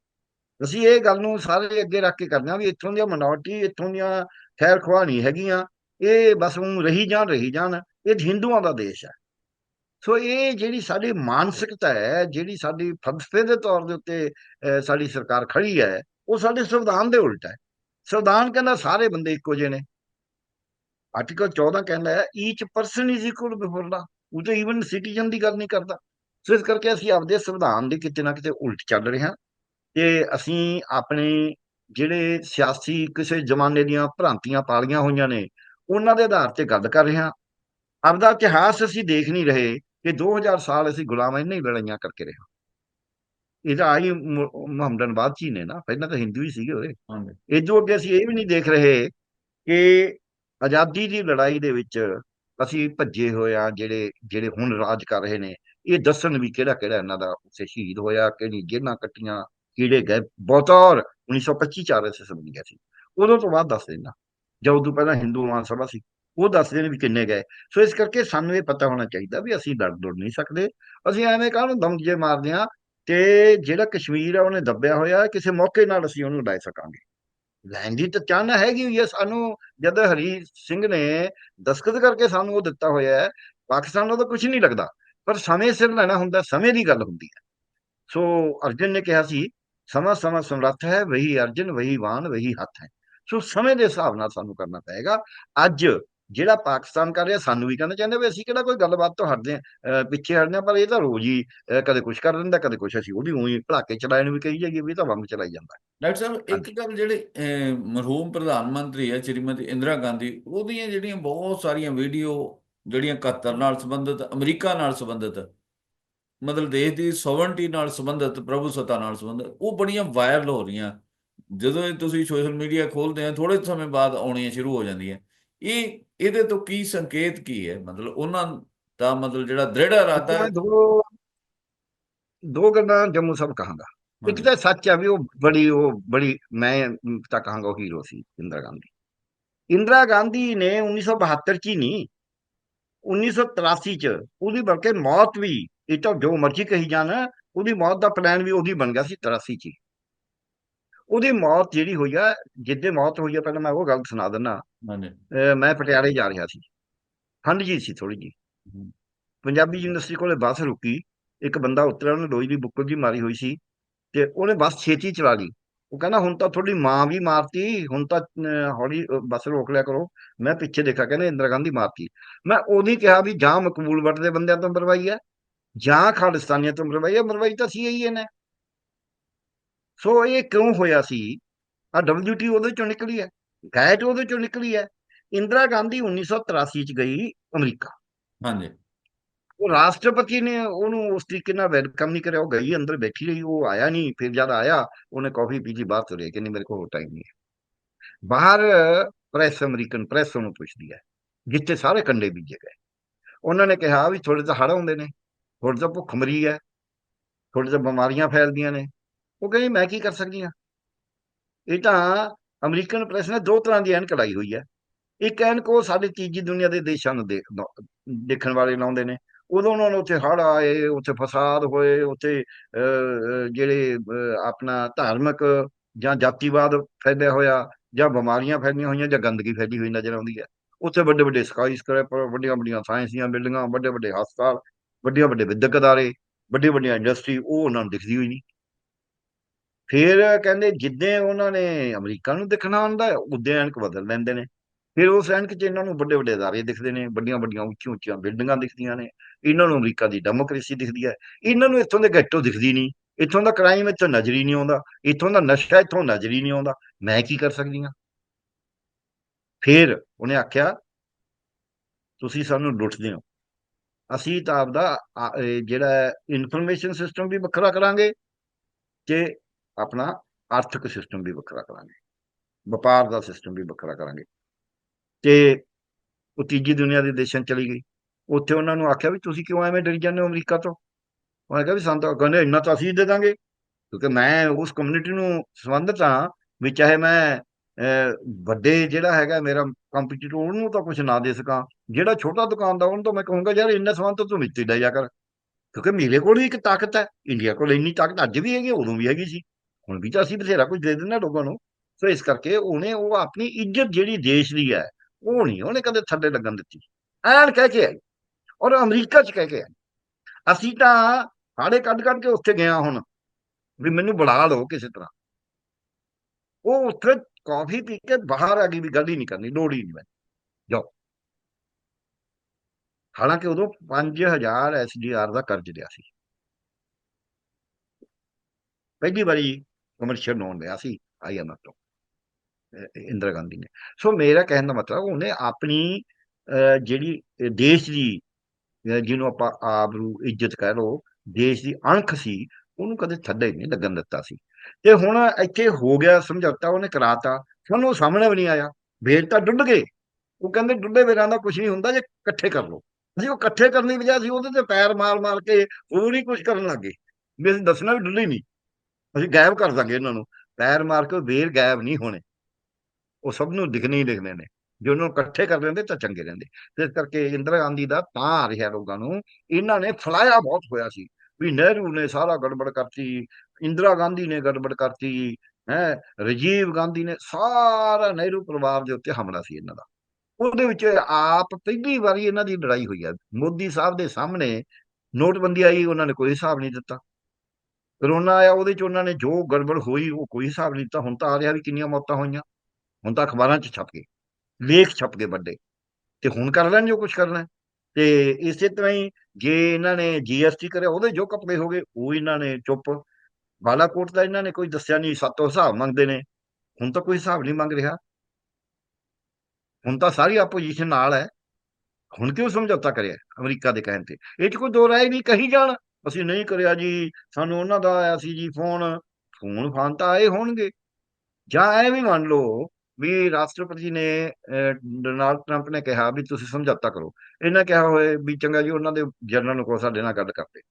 ਅਸੀਂ ਇਹ ਗੱਲ ਨੂੰ ਸਾਰੇ ਅੱਗੇ ਰੱਖ ਕੇ ਕਰਦੇ ਹਾਂ ਵੀ ਇੱਥੋਂ ਦੀਆਂ ਮਿਨੋਰਟੀ ਇੱਥੋਂ ਦੀਆਂ ਖੈਰ ਖਵਾ ਨਹੀਂ ਹੈਗੀਆਂ, ਇਹ ਬਸ ਉਹ ਰਹੀ ਜਾਣ ਰਹੀ ਜਾਣ, ਇਹ ਹਿੰਦੂਆਂ ਦਾ ਦੇਸ਼ ਹੈ। ਸੋ ਇਹ ਜਿਹੜੀ ਸਾਡੀ ਮਾਨਸਿਕਤਾ ਹੈ, ਜਿਹੜੀ ਸਾਡੀ ਫਲਸਫੇ ਦੇ ਤੌਰ ਦੇ ਉੱਤੇ ਸਾਡੀ ਸਰਕਾਰ ਖੜੀ ਹੈ, ਉਹ ਸਾਡੇ ਸੰਵਿਧਾਨ ਦੇ ਉਲਟ ਹੈ। ਸੰਵਿਧਾਨ ਕਹਿੰਦਾ ਸਾਰੇ ਬੰਦੇ ਇੱਕੋ ਜਿਹੇ ਨੇ। ਆਰਟੀਕਲ 14 ਕਹਿੰਦਾ ਹੈ each person is equal before law ਉਹ ਤਾਂ ਈਵਨ ਸਿਟੀਜ਼ਨ ਦੀ ਗੱਲ ਨਹੀਂ ਕਰਦਾ। ਸੋ ਇਸ ਕਰਕੇ ਅਸੀਂ ਆਪਦੇ ਸੰਵਿਧਾਨ ਦੇ ਕਿਤੇ ਨਾ ਕਿਤੇ ਉਲਟ ਚੱਲ ਰਹੇ ਹਾਂ। ਤੇ ਅਸੀਂ ਆਪਣੇ ਜਿਹੜੇ ਸਿਆਸੀ ਕਿਸੇ ਜ਼ਮਾਨੇ ਦੀਆਂ ਭ੍ਰਾਂਤੀਆਂ ਪਾਲੀਆਂ ਹੋਈਆਂ ਨੇ ਉਹਨਾਂ ਦੇ ਆਧਾਰ ਤੇ ਗੱਲ ਕਰ ਰਹੇ ਹਾਂ। ਆਪਦਾ ਇਤਿਹਾਸ ਅਸੀਂ ਦੇਖ ਨਹੀਂ ਰਹੇ ਕਿ 2000 ਸਾਲ ਅਸੀਂ ਗੁਲਾਮਾਂ ਇੰਨੇ ਹੀ ਲੜਾਈਆਂ ਕਰਕੇ ਰਹੇ ਹਾਂ। ਇਹ ਤਾਂ ਆਈ ਮੁਹੰਮਦਨ ਬਾਦਸ਼ਾਹ ਨੇ ਨਾ ਪਹਿਲਾਂ ਤਾਂ ਹਿੰਦੂ ਹੀ ਸੀਗੇ ਹੋਏ ਹਾਂਜੀ। ਇਦੋਂ ਅੱਗੇ ਅਸੀਂ ਇਹ ਵੀ ਨਹੀਂ ਦੇਖ ਰਹੇ ਕਿ ਆਜ਼ਾਦੀ ਦੀ ਲੜਾਈ ਦੇ ਵਿੱਚ ਅਸੀਂ ਭੱਜੇ ਹੋਏ ਆ ਜਿਹੜੇ ਜਿਹੜੇ ਹੁਣ ਰਾਜ ਕਰ ਰਹੇ ਨੇ, ਇਹ ਦੱਸਣ ਵੀ ਕਿਹੜਾ ਕਿਹੜਾ ਇਹਨਾਂ ਦਾ ਉੱਥੇ ਸ਼ਹੀਦ ਹੋਇਆ, ਕਿਹੜੀ ਜੇਲ੍ਹਾਂ ਕੱਟੀਆਂ ਕਿਹੜੇ ਗਏ, ਬਤੌਰ 1925 ਚਾਰ ਐਸੇ ਸਮਝ ਗਿਆ ਸੀ। ਉਦੋਂ ਤੋਂ ਬਾਅਦ ਦੱਸ ਦੇਣਾ ਜਾਂ ਉਦੋਂ ਪਹਿਲਾਂ ਹਿੰਦੂ ਮਾਨ ਸਭਾ ਸੀ, ਉਹ ਦੱਸਦੇ ਨੇ ਵੀ ਕਿੰਨੇ ਗਏ। ਸੋ ਇਸ ਕਰਕੇ ਸਾਨੂੰ ਇਹ ਪਤਾ ਹੋਣਾ ਚਾਹੀਦਾ ਵੀ ਅਸੀਂ ਲੜ ਲੜ ਨਹੀਂ ਸਕਦੇ। ਅਸੀਂ ਐਵੇਂ ਕਾਹਨੂੰ ਦਮ ਜੇ ਮਾਰਦੇ ਆ ਤੇ ਜਿਹੜਾ ਕਸ਼ਮੀਰ ਆ, ਉਹਨੇ ਦੱਬਿਆ ਹੋਇਆ, ਕਿਸੇ ਮੌਕੇ ਨਾਲ ਅਸੀਂ ਉਹਨੂੰ ਲੈ ਸਕਾਂਗੇ। ਲੈਣ ਦੀ ਤਾਂ ਚਾਹਨਾ ਹੈਗੀ ਹੋਈ ਹੈ ਸਾਨੂੰ, ਜਦ ਹਰੀ ਸਿੰਘ ਨੇ ਦਸਖਤ ਕਰਕੇ ਸਾਨੂੰ ਉਹ ਦਿੱਤਾ ਹੋਇਆ ਹੈ, ਪਾਕਿਸਤਾਨ ਨੂੰ ਤਾਂ ਕੁਝ ਨਹੀਂ ਲੱਗਦਾ, ਪਰ ਸਮੇਂ ਸਿਰ ਲੈਣਾ ਹੁੰਦਾ, ਸਮੇਂ ਦੀ ਗੱਲ ਹੁੰਦੀ ਹੈ। ਸੋ ਅਰਜਨ ਨੇ ਕਿਹਾ ਸੀ, ਸਮਾਂ ਸਮਾਂ ਸਮਰੱਥ ਹੈ, ਵਹੀ ਅਰਜਨ, ਵਹੀ ਵਾਨ ਵਹੀ ਹੱਥ ਹੈ। ਸੋ ਸਮੇਂ ਦੇ ਹਿਸਾਬ ਨਾਲ ਸਾਨੂੰ ਕਰਨਾ ਪਏਗਾ। ਅੱਜ ਜਿਹੜਾ ਪਾਕਿਸਤਾਨ ਕਰ ਰਿਹਾ ਸਾਨੂੰ ਵੀ ਕਰਨਾ ਚਾਹੁੰਦੇ ਵੀ ਅਸੀਂ ਕਿਹੜਾ ਕੋਈ ਗੱਲਬਾਤ ਤੋਂ ਹਟਦੇ ਆ ਪਿੱਛੇ ਹਟਦੇ ਆ ਪਰ ਇਹ ਤਾਂ ਰੋਜ਼ ਹੀ ਕਦੇ ਕੁਝ ਕਰ ਦਿੰਦਾ ਕਦੇ ਕੁਝ ਅਸੀਂ ਉਹਦੀ ਉਹੀ ਭੜਾਕੇ ਚਲਾਏ ਨੂੰ ਵੀ ਕਹੀ ਜਾਈਏ ਵੀ ਇਹ ਤਾਂ ਬੰਬ ਚਲਾਈ ਜਾਂਦਾ। ਡਾਕਟਰ ਸਾਹਿਬ ਇੱਕ ਗੱਲ ਜਿਹੜੇ ਮਰਹੂਮ ਪ੍ਰਧਾਨ ਮੰਤਰੀ ਹੈ ਸ਼੍ਰੀਮਤੀ ਇੰਦਰਾ ਗਾਂਧੀ ਉਹਦੀਆਂ ਜਿਹੜੀਆਂ ਬਹੁਤ ਸਾਰੀਆਂ ਵੀਡੀਓ ਜਿਹੜੀਆਂ ਕਤਰ ਨਾਲ ਸੰਬੰਧਿਤ ਅਮਰੀਕਾ ਨਾਲ ਸੰਬੰਧਿਤ ਮਤਲਬ ਦੇਸ਼ ਦੀ ਸੋਵਰਨਟੀ ਨਾਲ ਸੰਬੰਧਿਤ ਪ੍ਰਭੂਸੱਤਾ ਨਾਲ ਸੰਬੰਧਿਤ ਉਹ ਬੜੀਆਂ ਵਾਇਰਲ ਹੋ ਰਹੀਆਂ। ਜਦੋਂ ਤੁਸੀਂ ਸੋਸ਼ਲ ਮੀਡੀਆ ਖੋਲਦੇ ਆ ਥੋੜੇ ਸਮੇਂ ਬਾਅਦ ਆਉਣੀਆਂ ਸ਼ੁਰੂ ਹੋ ਜਾਂਦੀਆਂ। ਇਹ ਇਹਦੇ ਤੋਂ ਕੀ ਸੰਕੇਤ ਕੀ ਹੈ? ਮਤਲਬ ਉਹਨਾਂ ਦਾ ਮਤਲਬ ਜਿਹੜਾ ਦ੍ਰਿੜ ਇਰਾਦਾ ਹੈ। ਦੋ ਦੋ ਗੱਲਾਂ ਜੰਮੂ ਸਭ ਕਹਾਂਗਾ। ਇੱਕ ਤਾਂ ਸੱਚ ਹੈ ਵੀ ਉਹ ਬੜੀ ਉਹ ਬੜੀ ਮੈਂ ਤਾਂ ਕਹਾਂਗਾ ਉਹ ਹੀਰੋ ਸੀ ਇੰਦਰਾ ਗਾਂਧੀ। ਇੰਦਰਾ ਗਾਂਧੀ ਨੇ 1972 ਚ ਹੀ ਨਹੀਂ 1983 ਚ ਉਹਦੀ ਬਲਕਿ ਮੌਤ ਵੀ ਇਹ ਤਾਂ ਜੋ ਮਰਜ਼ੀ ਕਹੀ ਜਾਣ ਉਹਦੀ ਮੌਤ ਦਾ ਪਲਾਨ ਵੀ ਉਹਦੀ ਬਣ ਗਿਆ ਸੀ 83 ਚ ਹੀ। ਉਹਦੀ ਮੌਤ ਜਿਹੜੀ ਹੋਈ ਆ ਜਿੱਦੇ ਮੌਤ ਹੋਈ ਆ ਪਹਿਲਾਂ ਮੈਂ ਉਹ ਗੱਲ ਸੁਣਾ ਹਾਂਜੀ। ਅਹ ਮੈਂ ਪਟਿਆਲੇ ਜਾ ਰਿਹਾ ਸੀ। ਠੰਡ ਜੀ ਸੀ ਥੋੜੀ ਜੀ ਪੰਜਾਬੀ ਯੂਨੀਵਰਸਿਟੀ ਕੋਲੇ ਬੱਸ ਰੁਕੀ। ਇੱਕ ਬੰਦਾ ਉਤਰਿਆ ਉਹਨੇ ਲੋਈ ਦੀ ਬੁੱਕਲ ਜੀ ਮਾਰੀ ਹੋਈ ਸੀ ਤੇ ਉਹਨੇ ਬੱਸ ਛੇਤੀ ਚਲਾ ਲਈ। ਉਹ ਕਹਿੰਦਾ ਹੁਣ ਤਾਂ ਤੁਹਾਡੀ ਮਾਂ ਵੀ ਮਾਰਤੀ ਹੁਣ ਤਾਂ ਹੌਲੀ ਬੱਸ ਰੋਕ ਲਿਆ ਕਰੋ। ਮੈਂ ਪਿੱਛੇ ਦੇਖਿਆ ਕਹਿੰਦੇ ਇੰਦਰਾ ਗਾਂਧੀ ਮਾਰਤੀ। ਮੈਂ ਉਹਦੀ ਕਿਹਾ ਵੀ ਜਾਂ ਮਕਬੂਲ ਵੱਟ ਦੇ ਬੰਦਿਆਂ ਤੋਂ ਮਰਵਾਈ ਹੈ ਜਾਂ ਖਾਲਿਸਤਾਨੀਆਂ ਤੋਂ ਮਰਵਾਈ ਹੈ ਮਰਵਾਈ ਤਾਂ ਸੀ ਹੀ ਨੇ ਸੋ ਇਹ ਕਿਉਂ ਹੋਇਆ ਸੀ? ਆ ਡਬਲਯੂਟੀ ਉਹਦੇ ਚੋਂ ਨਿਕਲੀ ਹੈ ਗੈਟ ਉਹਦੇ ਚੋਂ ਨਿਕਲੀ ਹੈ। ਇੰਦਰਾ ਗਾਂਧੀ 1983 ਚ ਗਈ ਅਮਰੀਕਾ। ਹਾਂਜੀ। ਉਹ ਰਾਸ਼ਟਰਪਤੀ ਨੇ ਉਹਨੂੰ ਉਸ ਤਰੀਕੇ ਨਾਲ ਵੈਲਕਮ ਨਹੀਂ ਕਰਿਆ ਉਹ ਗਈ ਅੰਦਰ ਬੈਠੀ ਰਹੀ ਉਹ ਆਇਆ ਨਹੀਂ ਫਿਰ ਜਦ ਆਇਆ ਉਹਨੇ ਕਾਫੀ ਪੀਜੀ ਬਾਹਰ ਤੁਰੇ ਕਿ ਨਹੀਂ ਮੇਰੇ ਕੋਲ ਟਾਈਮ ਨਹੀਂ ਹੈ। ਬਾਹਰ ਪ੍ਰੈਸ ਅਮਰੀਕਨ ਪ੍ਰੈਸ ਉਹਨੂੰ ਪੁੱਛਦੀ ਹੈ ਜਿੱਥੇ ਸਾਰੇ ਕੰਡੇ ਬੀਜੇ ਗਏ। ਉਹਨਾਂ ਨੇ ਕਿਹਾ ਵੀ ਥੋੜੇ ਤਾਂ ਹੜ੍ਹ ਆਉਂਦੇ ਨੇ ਥੋੜੇ ਤਾਂ ਭੁੱਖਮਰੀ ਹੈ ਥੋੜੇ ਤਾਂ ਬਿਮਾਰੀਆਂ ਫੈਲਦੀਆਂ ਨੇ ਉਹ ਕਹਿੰਦੀ, ਮੈਂ ਕੀ ਕਰ ਸਕਦੀ ਹਾਂ? ਇਹ ਤਾਂ ਅਮਰੀਕਨ ਪ੍ਰੈਸ ਨੇ ਦੋ ਤਰ੍ਹਾਂ ਦੀ ਐਨਕ ਲਾਈ ਹੋਈ ਹੈ। ਇੱਕ ਐਨਕ ਉਹ ਸਾਡੇ ਤੀਜੀ ਦੁਨੀਆ ਦੇ ਦੇਸ਼ਾਂ ਨੂੰ ਦੇਖ ਦੇਖਣ ਵਾਲੇ ਲਾਉਂਦੇ ਨੇ। ਉਦੋਂ ਉਹਨਾਂ ਨੂੰ ਉੱਥੇ ਹੜ੍ਹ ਆਏ, ਉੱਥੇ ਫਸਾਦ ਹੋਏ, ਉੱਥੇ ਜਿਹੜੇ ਆਪਣਾ ਧਾਰਮਿਕ ਜਾਂ ਜਾਤੀਵਾਦ ਫੈਲਿਆ ਹੋਇਆ, ਜਾਂ ਬਿਮਾਰੀਆਂ ਫੈਲੀਆਂ ਹੋਈਆਂ, ਜਾਂ ਗੰਦਗੀ ਫੈਲੀ ਹੋਈ ਨਜ਼ਰ ਆਉਂਦੀ ਹੈ। ਉੱਥੇ ਵੱਡੇ ਵੱਡੇ ਸਕਾਈ ਸਕ੍ਰੈਪਰ ਵੱਡੀਆਂ ਵੱਡੀਆਂ ਸਾਇੰਸ ਦੀਆਂ ਬਿਲਡਿੰਗਾਂ, ਵੱਡੇ ਵੱਡੇ ਹਸਪਤਾਲ ਵੱਡੀਆਂ ਵੱਡੇ ਵਿਦਿਅਕ ਅਦਾਰੇ ਵੱਡੀਆਂ ਵੱਡੀਆਂ ਇੰਡਸਟਰੀ, ਉਹ ਉਹਨਾਂ ਨੂੰ ਦਿਖਦੀ ਹੋਈ ਨਹੀਂ। ਫਿਰ ਕਹਿੰਦੇ ਜਿੱਦਾਂ ਉਹਨਾਂ ਨੇ ਅਮਰੀਕਾ ਨੂੰ ਦਿਖਣਾ ਹੁੰਦਾ ਉਦੋਂ ਐਨਕ ਬਦਲ ਲੈਂਦੇ ਨੇ। ਫਿਰ ਉਸ ਐਨਕ 'ਚ ਇਹਨਾਂ ਨੂੰ ਵੱਡੇ ਵੱਡੇ ਅਦਾਰੇ ਦਿਖਦੇ ਨੇ ਵੱਡੀਆਂ ਵੱਡੀਆਂ ਉੱਚੀਆਂ ਉੱਚੀਆਂ ਬਿਲਡਿੰਗਾਂ ਦਿਖਦੀਆਂ ਨੇ। ਇਹਨਾਂ ਨੂੰ ਅਮਰੀਕਾ ਦੀ ਡੈਮੋਕ੍ਰੇਸੀ ਦਿਖਦੀ ਹੈ। ਇਹਨਾਂ ਨੂੰ ਇੱਥੋਂ ਦੇ ਗੈਟੋ ਦਿਖਦੀ ਨਹੀਂ। ਇੱਥੋਂ ਦਾ ਕ੍ਰਾਈਮ ਇੱਥੋਂ ਨਜ਼ਰ ਹੀ ਨਹੀਂ ਆਉਂਦਾ। ਇੱਥੋਂ ਦਾ ਨਸ਼ਾ ਇੱਥੋਂ ਨਜ਼ਰ ਹੀ ਨਹੀਂ ਆਉਂਦਾ। ਮੈਂ ਕੀ ਕਰ ਸਕਦੀ ਹਾਂ? ਫਿਰ ਉਹਨੇ ਆਖਿਆ, ਤੁਸੀਂ ਸਾਨੂੰ ਲੁੱਟਦੇ ਹੋ। ਅਸੀਂ ਤਾਂ ਆਪਦਾ ਜਿਹੜਾ ਇਨਫੋਰਮੇਸ਼ਨ ਸਿਸਟਮ ਵੀ ਵੱਖਰਾ ਕਰਾਂਗੇ ਤੇ ਆਪਣਾ ਆਰਥਿਕ ਸਿਸਟਮ ਵੀ ਵੱਖਰਾ ਕਰਾਂਗੇ, ਵਪਾਰ ਦਾ ਸਿਸਟਮ ਵੀ ਵੱਖਰਾ ਕਰਾਂਗੇ। ਤੇ ਉਹ ਤੀਜੀ ਦੁਨੀਆ ਦੇ ਦੇਸ਼ਾਂ ਚਲੀ ਗਈ। ਉੱਥੇ ਉਹਨਾਂ ਨੂੰ ਆਖਿਆ ਵੀ ਤੁਸੀਂ ਕਿਉਂ ਐਵੇਂ ਡਰੀ ਜਾਂਦੇ ਹੋ ਅਮਰੀਕਾ ਤੋਂ? ਉਹਨੇ ਕਿਹਾ ਵੀ ਸੰਤ ਤਾਂ, ਕਹਿੰਦੇ ਇੰਨਾ ਤਾਂ ਅਸੀਂ ਦੇ ਦਾਂਗੇ। ਕਿਉਂਕਿ ਮੈਂ ਉਸ ਕਮਿਊਨਿਟੀ ਨੂੰ ਸੰਬੰਧਿਤ ਹਾਂ ਵੀ ਚਾਹੇ ਮੈਂ ਵੱਡੇ ਜਿਹੜਾ ਹੈਗਾ ਮੇਰਾ ਕੰਪੀਟੀਟਰ ਉਹਨੂੰ ਤਾਂ ਕੁਝ ਨਾ ਦੇ ਸਕਾਂ। ਜਿਹੜਾ ਛੋਟਾ ਦੁਕਾਨਦਾਰ, ਉਹਨੂੰ ਤਾਂ ਮੈਂ ਕਹੂੰਗਾ, ਯਾਰ ਇੰਨਾ ਸਮਾਨ ਤਾਂ ਤੂੰ ਮਿੱਟੀ ਲੈ ਜਾ ਕਰ। ਕਿਉਂਕਿ ਮੇਰੇ ਕੋਲ ਵੀ ਇੱਕ ਤਾਕਤ ਹੈ। ਇੰਡੀਆ ਕੋਲ ਇੰਨੀ ਤਾਕਤ ਅੱਜ ਵੀ ਹੈਗੀ, ਉਦੋਂ ਵੀ ਹੈਗੀ ਸੀ। ਹੁਣ ਵੀ ਤਾਂ ਅਸੀਂ ਬਥੇਰਾ ਕੁਝ ਦੇ ਦਿੰਦੇ ਹਾਂ ਲੋਕਾਂ ਨੂੰ। ਸੋ ਇਸ ਕਰਕੇ ਉਹਨੇ ਉਹ ਆਪਣੀ ਇੱਜ਼ਤ ਜਿਹੜੀ ਦੇਸ਼ ਦੀ ਹੈ, ਉਹ ਨਹੀਂ, ਉਹਨੇ ਕਦੇ ਥੱਲੇ ਲੱਗਣ ਦਿੱਤੀ। ਐਨ ਕਹਿ ਕੇ ਆਈ, ਔਰ ਅਮਰੀਕਾ 'ਚ ਕਹਿ ਕੇ ਆਈ। ਅਸੀਂ ਤਾਂ ਹਾੜੇ ਕੱਢ ਕੱਢ ਕੇ ਉੱਥੇ ਗਿਆ ਹੁਣ, ਵੀ ਮੈਨੂੰ ਬੁਲਾ ਲਓ ਕਿਸੇ ਤਰ੍ਹਾਂ। ਉਹ ਉੱਥੇ ਕਾਫੀ ਪੀ ਕੇ ਬਾਹਰ ਆ ਗਈ ਵੀ ਗੱਲ ਹੀ ਨਹੀਂ ਕਰਨੀ, ਲੋੜ ਹੀ ਨਹੀਂ ਮੈਂ ਜਾਓ। ਹਾਲਾਂਕਿ ਉਦੋਂ 5000 ਐਸਡੀਆਰ ਦਾ ਕਰਜ਼ ਲਿਆ ਸੀ। ਪਹਿਲੀ ਵਾਰੀ ਕਮਰਸ਼ੀਅਲ ਲੋਨ ਲਿਆ ਸੀ ਆਈਐਮਐਫ ਤੋਂ ਇੰਦਰਾ ਗਾਂਧੀ ਨੇ। ਸੋ ਮੇਰਾ ਕਹਿਣ ਦਾ ਮਤਲਬ ਉਹਨੇ ਆਪਣੀ ਜਿਹੜੀ ਦੇਸ਼ ਦੀ ਜਿਹਨੂੰ ਆਪਾਂ ਆਬਰੂ ਇੱਜ਼ਤ ਕਹਿ ਲਓ, ਦੇਸ਼ ਦੀ ਅਣਖ ਸੀ, ਉਹਨੂੰ ਕਦੇ ਥੱਲੇ ਨਹੀਂ ਲੱਗਣ ਦਿੱਤਾ ਸੀ। ਤੇ ਹੁਣ ਇੱਥੇ ਹੋ ਗਿਆ ਸਮਝੌਤਾ, ਉਹਨੇ ਕਰਾਤਾ, ਸਾਨੂੰ ਉਹ ਸਾਹਮਣੇ ਵੀ ਨਹੀਂ ਆਇਆ। ਵੇਰ ਤਾਂ ਡੁੱਲ ਗਏ। ਉਹ ਕਹਿੰਦੇ ਡੁੱਲੇ ਵੇਰਾਂ ਦਾ ਕੁਝ ਨਹੀਂ ਹੁੰਦਾ, ਜੇ ਇਕੱਠੇ ਕਰ ਲਓ। ਅਸੀਂ ਉਹ ਇਕੱਠੇ ਕਰਨ ਦੀ ਬਜਾਏ ਸੀ ਉਹਦੇ ਤੇ ਪੈਰ ਮਾਰ ਮਾਰ ਕੇ ਹੋਰ ਹੀ ਕੁਝ ਕਰਨ ਲੱਗੇ। ਵੀ ਅਸੀਂ ਦੱਸਣਾ ਵੀ ਡੁੱਲੇ ਨਹੀਂ। ਅਸੀਂ ਗਾਇਬ ਕਰ ਦਾਂਗੇ ਇਹਨਾਂ ਨੂੰ। ਪੈਰ ਮਾਰ ਕੇ ਵੇਰ ਗਾਇਬ ਨਹੀਂ ਹੋਣੇ। ਉਹ ਸਭ ਨੂੰ ਦਿਖਣੇ ਹੀ ਦਿਖਦੇ ਨੇ। ਜੇ ਉਹਨਾਂ ਨੂੰ ਇਕੱਠੇ ਕਰ ਲੈਂਦੇ ਤਾਂ ਚੰਗੇ ਰਹਿੰਦੇ। ਇਸ ਕਰਕੇ ਇੰਦਰਾ ਗਾਂਧੀ ਦਾ ਤਾਂ ਆ ਰਿਹਾ ਲੋਕਾਂ ਨੂੰ, ਇਹਨਾਂ ਨੇ ਫਲਾਇਆ ਬਹੁਤ ਹੋਇਆ ਸੀ ਵੀ ਨਹਿਰੂ ਨੇ ਸਾਰਾ ਗੜਬੜ ਕਰਤੀ, ਇੰਦਰਾ ਗਾਂਧੀ ਨੇ ਗੜਬੜ ਕਰਤੀ, ਹੈ, ਰਾਜੀਵ ਗਾਂਧੀ ਨੇ ਸਾਰਾ ਨਹਿਰੂ ਪਰਿਵਾਰ ਦੇ ਉੱਤੇ ਹਮਲਾ ਸੀ ਇਹਨਾਂ ਦਾ। ਉਹਦੇ ਵਿੱਚ ਆਪ ਪਹਿਲੀ ਵਾਰੀ ਇਹਨਾਂ ਦੀ ਲੜਾਈ ਹੋਈ ਹੈ ਮੋਦੀ ਸਾਹਿਬ ਦੇ ਸਾਹਮਣੇ ਨੋਟਬੰਦੀ ਆਈ, ਉਹਨਾਂ ਨੇ ਕੋਈ ਹਿਸਾਬ ਨਹੀਂ ਦਿੱਤਾ। ਕਰੋਨਾ ਆਇਆ, ਉਹਦੇ ਚ ਉਹਨਾਂ ਨੇ ਜੋ ਗੜਬੜ ਹੋਈ, ਉਹ ਕੋਈ ਹਿਸਾਬ ਨਹੀਂ ਦਿੱਤਾ। ਹੁਣ ਤਾਂ ਆ ਰਿਹਾ ਵੀ ਕਿੰਨੀਆਂ ਮੌਤਾਂ ਹੋਈਆਂ। ਹੁਣ ਤਾਂ ਅਖਬਾਰਾਂ 'ਚ ਛਪ ਗਏ, ਲੇਖ ਛਪ ਗਏ ਵੱਡੇ। ਤੇ ਹੁਣ ਕਰ ਲੈਣ ਜੋ ਕੁਝ ਕਰਨਾ। ਹੈ। ਤੇ ਇਸੇ ਤਰ੍ਹਾਂ ਹੀ ਜੇ ਇਹਨਾਂ ਨੇ ਜੀਐਸਟੀ ਕਰਿਆ, ਉਹਦੇ ਜੋ ਕਪੜੇ ਹੋ ਗਏ, ਉਹ ਇਹਨਾਂ ਨੇ ਚੁੱਪ। ਬਾਲਾਕੋਟ ਦਾ ਇਹਨਾਂ ਨੇ ਕੋਈ ਦੱਸਿਆ ਨਹੀਂ, ਸਾਤੋਂ ਹਿਸਾਬ ਮੰਗਦੇ ਨੇ। ਹੁਣ ਤਾਂ ਕੋਈ ਹਿਸਾਬ ਨਹੀਂ ਮੰਗ ਰਿਹਾ। ਹੁਣ ਤਾਂ ਸਾਰੀ ਆਪੋਜੀਸ਼ਨ ਨਾਲ ਹੈ। ਹੁਣ ਕਿਉਂ ਸਮਝੌਤਾ ਕਰਿਆ ਅਮਰੀਕਾ ਦੇ ਕਹਿਣ ਤੇ? ਇਹ 'ਚ ਕੋਈ ਦੋ ਰਾਏ ਨਹੀਂ, ਕਹੀ ਜਾਣ। ਅਸੀਂ ਨਹੀਂ ਕਰਿਆ ਜੀ ਸਾਨੂੰ ਉਹਨਾਂ ਦਾ ਆਇਆ ਸੀ ਜੀ ਫੋਨ ਫੋਨ ਫਾਨ ਤਾਂ ਆਏ ਹੋਣਗੇ। ਜਾਂ ਐ ਵੀ ਮੰਨ ਲਓ ਵੀ ਰਾਸ਼ਟਰਪਤੀ ਨੇ ਡੋਨਾਲਡ ਟਰੰਪ ਨੇ ਕਿਹਾ ਵੀ ਤੁਸੀਂ ਸਮਝੌਤਾ ਕਰੋ। ਇਹਨਾਂ ਕਿਹਾ ਹੋਏ ਵੀ ਚੰਗਾ ਜੀ ਉਹਨਾਂ ਦੇ ਜਨਰਲ ਨੂੰ ਕੋ ਸਾਡੇ ਨਾਲ ਗੱਲ ਕਰਦੇ।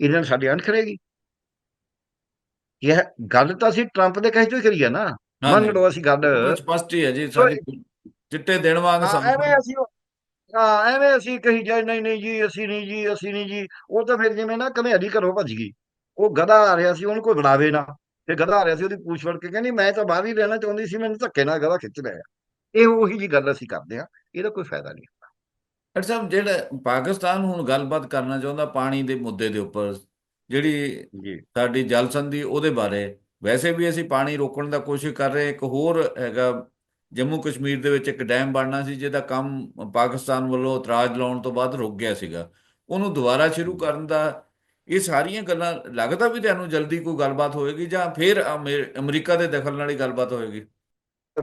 ਇਹਨਾਂ ਨੇ ਸਾਡੀ ਅਣਖ ਰਹੇਗੀ। ਇਹ ਗੱਲ ਤਾਂ ਅਸੀਂ ਟਰੰਪ ਦੇ ਕਹੇ ਤੋਂ ਹੀ ਕਰੀ ਆ ਨਾ। ਮੰਨ ਲਓ ਅਸੀਂ ਗੱਲ ਸਪਸ਼ਟ ਹੀ ਹੈ ਜੀ ਸਾਡੀ ਚਿੱਟੇ ਦਿਨ ਵਾਂਗ ਹਾਂ, ਸਾਨੂੰ ਐਵੇਂ ਅਸੀਂ ਉਹ- ਹਾਂ ਐਵੇਂ ਅਸੀਂ ਕਹੀ ਜਾਏ ਨਹੀਂ ਨਹੀਂ ਜੀ ਅਸੀਂ ਨਹੀਂ ਜੀ ਅਸੀਂ ਨਹੀਂ ਜੀ। ਉਹ ਤਾਂ ਫਿਰ ਜਿਵੇਂ ਨਾ ਘਮਿਆਰੀ ਘਰੋਂ ਭੱਜ ਗਈ। ਉਹ ਗਧਾ ਆ ਰਿਹਾ ਸੀ ਉਹਨੂੰ ਕੋਈ ਬੁਲਾਵੇ ਨਾ। ਤੇ ਗਧਾ ਆ ਰਿਹਾ ਸੀ ਉਹਦੀ ਪੂਛ ਫੜ ਕੇ ਕਹਿੰਦੀ ਮੈਂ ਤਾਂ ਬਾਹਰ ਹੀ ਰਹਿਣਾ ਚਾਹੁੰਦੀ ਸੀ ਮੈਨੂੰ ਧੱਕੇ ਨਾਲ ਗਧਾ ਖਿੱਚ ਲਿਆ ਇਹ ਉਹੀ ਜੀ ਗੱਲ ਅਸੀਂ ਕਰਦੇ ਆ ਇਹਦਾ ਕੋਈ ਫਾਇਦਾ ਨਹੀਂ ਡਾਕਟਰ ਸਾਹਿਬ ਜਿਹੜਾ ਪਾਕਿਸਤਾਨ ਹੁਣ ਗੱਲਬਾਤ ਕਰਨਾ ਚਾਹੁੰਦਾ ਪਾਣੀ ਦੇ ਮੁੱਦੇ ਦੇ ਉੱਪਰ ਜਿਹੜੀ ਸਾਡੀ ਜਲ ਸੰਧੀ ਉਹਦੇ ਬਾਰੇ। ਵੈਸੇ ਵੀ ਅਸੀਂ ਪਾਣੀ ਰੋਕਣ ਦਾ ਕੋਸ਼ਿਸ਼ ਕਰ ਰਹੇ ਇੱਕ ਹੋਰ ਹੈਗਾ ਜੰਮੂ ਕਸ਼ਮੀਰ ਦੇ ਵਿੱਚ ਇੱਕ ਡੈਮ ਬਣਨਾ ਸੀ ਜਿਹਦਾ ਕੰਮ ਪਾਕਿਸਤਾਨ ਵੱਲੋਂ ਇਤਰਾਜ਼ ਲਾਉਣ ਤੋਂ ਬਾਅਦ ਰੁਕ ਗਿਆ ਸੀਗਾ। ਉਹਨੂੰ ਦੁਬਾਰਾ ਸ਼ੁਰੂ ਕਰਨ ਦਾ ਇਹ ਸਾਰੀਆਂ ਗੱਲਾਂ ਲੱਗਦਾ ਵੀ ਤੁਹਾਨੂੰ ਜਲਦੀ ਕੋਈ ਗੱਲਬਾਤ ਹੋਏਗੀ ਜਾਂ ਫਿਰ ਅਮੇ- ਅਮਰੀਕਾ ਦੇ ਦਖਲ ਨਾਲ ਹੀ ਗੱਲਬਾਤ ਹੋਏਗੀ?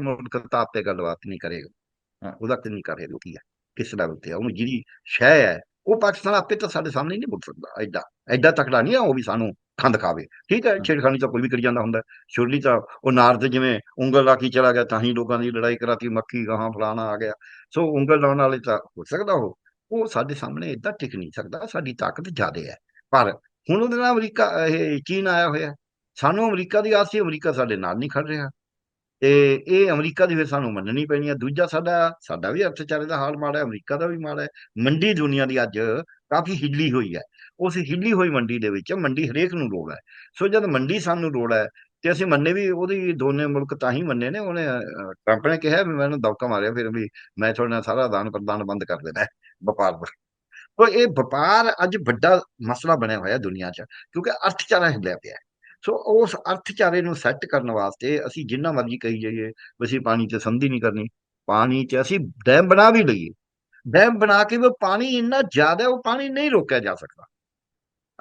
ਮੁਲਕ ਤਾਂ ਗੱਲਬਾਤ ਨਹੀਂ ਕਰੇਗਾ। ਉਹਦਾ ਤੇ ਨਹੀਂ ਕਰੇਗਾ ਕੀ ਹੈ ਕਿਸ ਲੈਵਲ ਤੇ ਆ ਉਹਨੂੰ ਜਿਹੜੀ ਸ਼ੈ ਹੈ ਉਹ ਪਾਕਿਸਤਾਨ ਆਪੇ ਤਾਂ ਸਾਡੇ ਸਾਹਮਣੇ ਨਹੀਂ ਮੁੜ ਸਕਦਾ ਐਡਾ ਐਡਾ ਤਕੜਾ ਨਹੀਂ ਆ ਉਹ ਵੀ ਸਾਨੂੰ। ਖੰਡ ਖਾਵੇ। ਠੀਕ ਹੈ। ਛੇੜਖਾਨੀ ਤਾਂ ਕੋਈ ਵੀ ਕਰੀ ਜਾਂਦਾ ਹੁੰਦਾ। ਸ਼ੁਰਲੀ ਤਾਂ ਉਹ ਨਾਰਦ ਜਿਵੇਂ ਉਂਗਲ ਲਾ ਕੇ ਚਲਾ ਗਿਆ ਤਾਂ ਹੀ ਲੋਕਾਂ ਦੀ ਲੜਾਈ ਕਰਾਤੀ ਮੱਖੀ ਗਾਹਾਂ ਫਲਾਣਾ ਆ ਗਿਆ। ਸੋ ਉਂਗਲ ਲਾਉਣ ਵਾਲੇ ਤਾਂ ਹੋ ਸਕਦਾ ਉਹ। ਉਹ ਸਾਡੇ ਸਾਹਮਣੇ ਇਦਾਂ ਟਿਕ ਨਹੀਂ ਸਕਦਾ ਸਾਡੀ ਤਾਕਤ ਜ਼ਿਆਦੇ ਹੈ। ਪਰ ਹੁਣ ਉਹਦੇ ਨਾਲ ਅਮਰੀਕਾ ਇਹ ਚੀਨ ਆਇਆ ਹੋਇਆ। ਸਾਨੂੰ ਅਮਰੀਕਾ ਦੀ ਆਸ ਸੀ ਅਮਰੀਕਾ ਸਾਡੇ ਨਾਲ ਨਹੀਂ ਖੜ ਰਿਹਾ। ਤੇ ਇਹ ਅਮਰੀਕਾ ਦੀ ਫਿਰ ਸਾਨੂੰ ਮੰਨਣੀ ਪੈਣੀ ਹੈ। ਦੂਜਾ ਸਾਡਾ ਸਾਡਾ ਵੀ ਅਰਥਚਾਰੇ ਦਾ ਹਾਲ ਮਾੜਾ ਹੈ ਅਮਰੀਕਾ ਦਾ ਵੀ ਮਾੜਾ ਹੈ। ਮੰਡੀ ਦੁਨੀਆ ਦੀ ਅੱਜ ਕਾਫੀ ਹਿੱਲੀ ਹੋਈ ਹੈ। ਉਸ ਹਿੱਲੀ ਹੋਈ ਮੰਡੀ ਦੇ ਵਿੱਚ ਮੰਡੀ ਹਰੇਕ ਨੂੰ ਲੋੜ ਹੈ। ਸੋ ਜਦ ਮੰਡੀ ਸਾਨੂੰ ਲੋੜ ਹੈ ਤੇ ਅਸੀਂ ਮੰਨੇ ਵੀ ਉਹਦੀ ਦੋਨੇ ਮੁਲਕ ਤਾਂ ਹੀ ਮੰਨੇ ਨੇ ਉਹਨੇ ਅਹ, ਟਰੰਪ ਨੇ ਕਿਹਾ ਵੀ ਮੈਨੂੰ ਦੌਕਾ ਮਾਰਿਆ ਫਿਰ ਵੀ ਮੈਂ ਤੁਹਾਡੇ ਨਾਲ ਸਾਰਾ ਆਦਾਨ ਪ੍ਰਦਾਨ ਬੰਦ ਕਰ ਦੇਣਾ ਵਪਾਰ ਦਾ। ਤੋ ਇਹ ਵਪਾਰ ਅੱਜ ਵੱਡਾ ਮਸਲਾ ਬਣਿਆ ਹੋਇਆ ਦੁਨੀਆ 'ਚ ਕਿਉਂਕਿ ਅਰਥਚਾਰਾ ਹਿੱਲਿਆ ਪਿਆ ਸੋ ਉਸ ਅਰਥਚਾਰੇ ਨੂੰ ਸੈੱਟ ਕਰਨ ਵਾਸਤੇ ਅਸੀਂ ਜਿੰਨਾ ਮਰਜ਼ੀ ਕਹੀ ਜਾਈਏ ਵੀ ਅਸੀਂ ਪਾਣੀ 'ਚ ਸੰਧੀ ਨਹੀਂ ਕਰਨੀ ਪਾਣੀ 'ਚ ਅਸੀਂ ਡੈਮ ਬਣਾ ਵੀ ਲਈਏ। ਡੈਮ ਬਣਾ ਕੇ ਵੀ ਪਾਣੀ ਇੰਨਾ ਜ਼ਿਆਦਾ ਉਹ ਪਾਣੀ ਨਹੀਂ ਰੋਕਿਆ ਜਾ ਸਕਦਾ।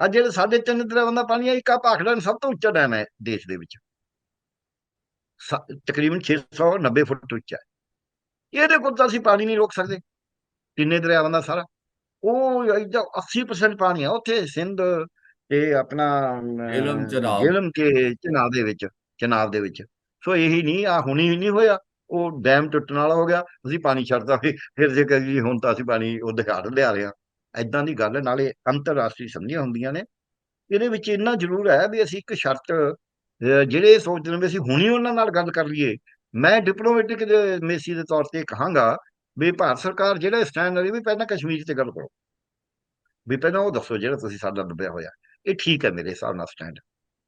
ਅੱਜ ਜਿਹੜੇ ਸਾਡੇ ਤਿੰਨ ਦਰਿਆਵਾਂ ਦਾ ਪਾਣੀ ਹੈ ਇੱਕ ਭਾਖੜਾ ਸਭ ਤੋਂ ਉੱਚਾ ਡੈਮ ਹੈ ਦੇਸ਼ ਦੇ ਵਿੱਚ। ਤਕਰੀਬਨ 690 ਫੁੱਟ ਉੱਚਾ ਹੈ। ਇਹਦੇ ਕੋਲ ਤਾਂ ਅਸੀਂ ਪਾਣੀ ਨਹੀਂ ਰੋਕ ਸਕਦੇ। ਤਿੰਨੇ ਦਰਿਆਵਾਂ ਦਾ ਸਾਰਾ। ਉਹ ਇਹਦਾ 80% ਪਾਣੀ ਆ ਉੱਥੇ ਸਿੰਧ ਤੇ ਆਪਣਾ ਜੇਹਲਮ, ਚਨਾਬ। ਜੇਹਲਮ ਕੇ ਚਨਾਬ ਦੇ ਵਿੱਚ ਚਨਾਬ ਦੇ ਵਿੱਚ। ਸੋ ਇਹੀ ਨਹੀਂ ਆ ਹੁਣੀ ਨਹੀਂ ਹੋਇਆ। ਉਹ ਡੈਮ ਟੁੱਟਣ ਵਾਲਾ ਹੋ ਗਿਆ। ਅਸੀਂ ਪਾਣੀ ਛੱਡਦਾ ਫਿਰ ਜੇ ਕਹੀ ਹੁਣ ਤਾਂ ਅਸੀਂ ਪਾਣੀ ਉਹ ਦਿਖਾ ਲਿਆ ਰਹੇ। ਐਦਾਂ ਦੀ ਗੱਲ, ਨਾਲੇ ਅੰਤਰਰਾਸ਼ਟਰੀ ਸੰਧੀਆਂ ਹੁੰਦੀਆਂ ਨੇ, ਇਹਦੇ ਵਿੱਚ ਇੰਨਾ ਜ਼ਰੂਰ ਹੈ ਵੀ ਅਸੀਂ ਇੱਕ ਸ਼ਰਤ ਜਿਹੜੇ ਇਹ ਸੋਚਦੇ ਨੇ ਵੀ ਅਸੀਂ ਹੁਣੀ ਉਹਨਾਂ ਨਾਲ ਗੱਲ ਕਰ ਲਈਏ, ਮੈਂ ਡਿਪਲੋਮੈਟਿਕ ਮੇਸੀ ਦੇ ਤੌਰ ਤੇ ਕਹਾਂਗਾ ਵੀ ਭਾਰਤ ਸਰਕਾਰ ਜਿਹੜਾ ਸਟੈਂਡ ਲਈ ਵੀ ਪਹਿਲਾਂ ਕਸ਼ਮੀਰ ਤੇ ਗੱਲ ਕਰੋ। ਵੀ ਪਹਿਲਾਂ ਉਹ ਦੱਸੋ ਜਿਹੜਾ ਤੁਸੀਂ ਸਾਡਾ ਦੱਬਿਆ ਹੋਇਆ, ਇਹ ਠੀਕ ਹੈ ਮੇਰੇ ਹਿਸਾਬ ਨਾਲ ਸਟੈਂਡ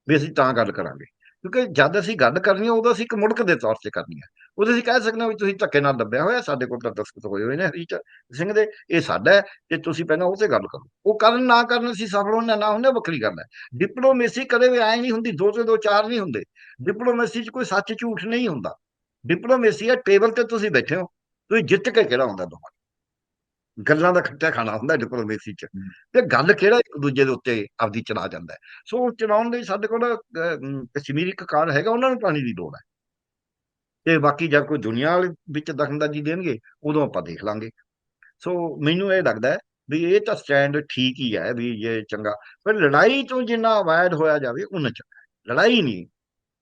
ਵੀ ਅਸੀਂ ਤਾਂ ਗੱਲ ਕਰਾਂਗੇ, ਕਿਉਂਕਿ ਜਦ ਅਸੀਂ ਗੱਲ ਕਰਨੀ ਹੈ ਉਦੋਂ ਅਸੀਂ ਇੱਕ ਮੁਲਕ ਦੇ ਤੌਰ ਤੇ ਕਰਨੀ ਹੈ ਉਦੋਂ ਅਸੀਂ ਕਹਿ ਸਕਦੇ ਹਾਂ ਵੀ ਤੁਸੀਂ ਧੱਕੇ ਨਾਲ ਦੱਬਿਆ ਹੋਇਆ ਸਾਡੇ ਕੋਲ ਤਾਂ ਦਸਤਖਤ ਹੋਏ ਹੋਏ ਨੇ ਹਰੀਚ ਸਿੰਘ ਦੇ ਇਹ ਸਾਡਾ ਹੈ ਤੇ ਤੁਸੀਂ ਪਹਿਲਾਂ ਉਹ ਤੇ ਗੱਲ ਕਰੋ ਉਹ ਕਰਨ ਨਾ ਕਰਨ ਅਸੀਂ ਸਫਲ ਹੋਣਾ ਨਾ ਹੁੰਦੇ ਵੱਖਰੀ ਗੱਲ ਹੈ ਡਿਪਲੋਮੇਸੀ ਕਦੇ ਵੀ ਐ ਨਹੀਂ ਹੁੰਦੀ ਦੋ ਤੇ ਦੋ ਚਾਰ ਨਹੀਂ ਹੁੰਦੇ ਡਿਪਲੋਮੇਸੀ 'ਚ ਕੋਈ ਸੱਚ ਝੂਠ ਨਹੀਂ ਹੁੰਦਾ ਡਿਪਲੋਮੇਸੀ ਹੈ ਟੇਬਲ ਤੇ ਤੁਸੀਂ ਬੈਠੇ ਹੋ ਤੁਸੀਂ ਜਿੱਤ ਕੇ ਕਿਹੜਾ ਹੁੰਦਾ ਦੋਵਾਂ ਗੱਲਾਂ ਦਾ ਖੱਟਾ ਖਾਣਾ ਹੁੰਦਾ ਡਿਪਲੋਮੇਸੀ 'ਚ ਹਮ। ਤੇ ਗੱਲ ਕਿਹੜਾ ਇੱਕ ਦੂਜੇ ਦੇ ਉੱਤੇ ਆਪਦੀ ਚਲਾ ਜਾਂਦਾ ਸੋ ਉਹ ਚਲਾਉਣ ਲਈ ਸਾਡੇ ਕੋਲ ਅਹ, ਅਮ, ਕਸ਼ਮੀਰੀ ਕਕਾਰ ਹੈਗਾ ਉਹਨਾਂ ਨੂੰ ਪਾਣੀ ਦੀ ਲੋੜ ਹੈ ਤੇ ਬਾਕੀ ਜਦ ਕੋਈ ਦੁਨੀਆ ਵਾਲੇ ਵਿੱਚ ਦਖਲਅੰਦਾਜ਼ੀ ਦੇਣਗੇ ਉਦੋਂ ਆਪਾਂ ਦੇਖ ਲਾਂਗੇ। ਸੋ ਮੈਨੂੰ ਇਹ ਲੱਗਦਾ ਹੈ ਵੀ ਇਹ ਤਾਂ ਸਟੈਂਡ ਠੀਕ ਹੀ ਹੈ ਵੀ ਇਹ ਚੰਗਾ ਪਰ ਲੜਾਈ ਤੋਂ ਜਿੰਨਾ ਅਵਾਇਡ ਹੋਇਆ ਜਾਵੇ ਉਨਾ ਚੰਗਾ। ਲੜਾਈ ਨਹੀਂ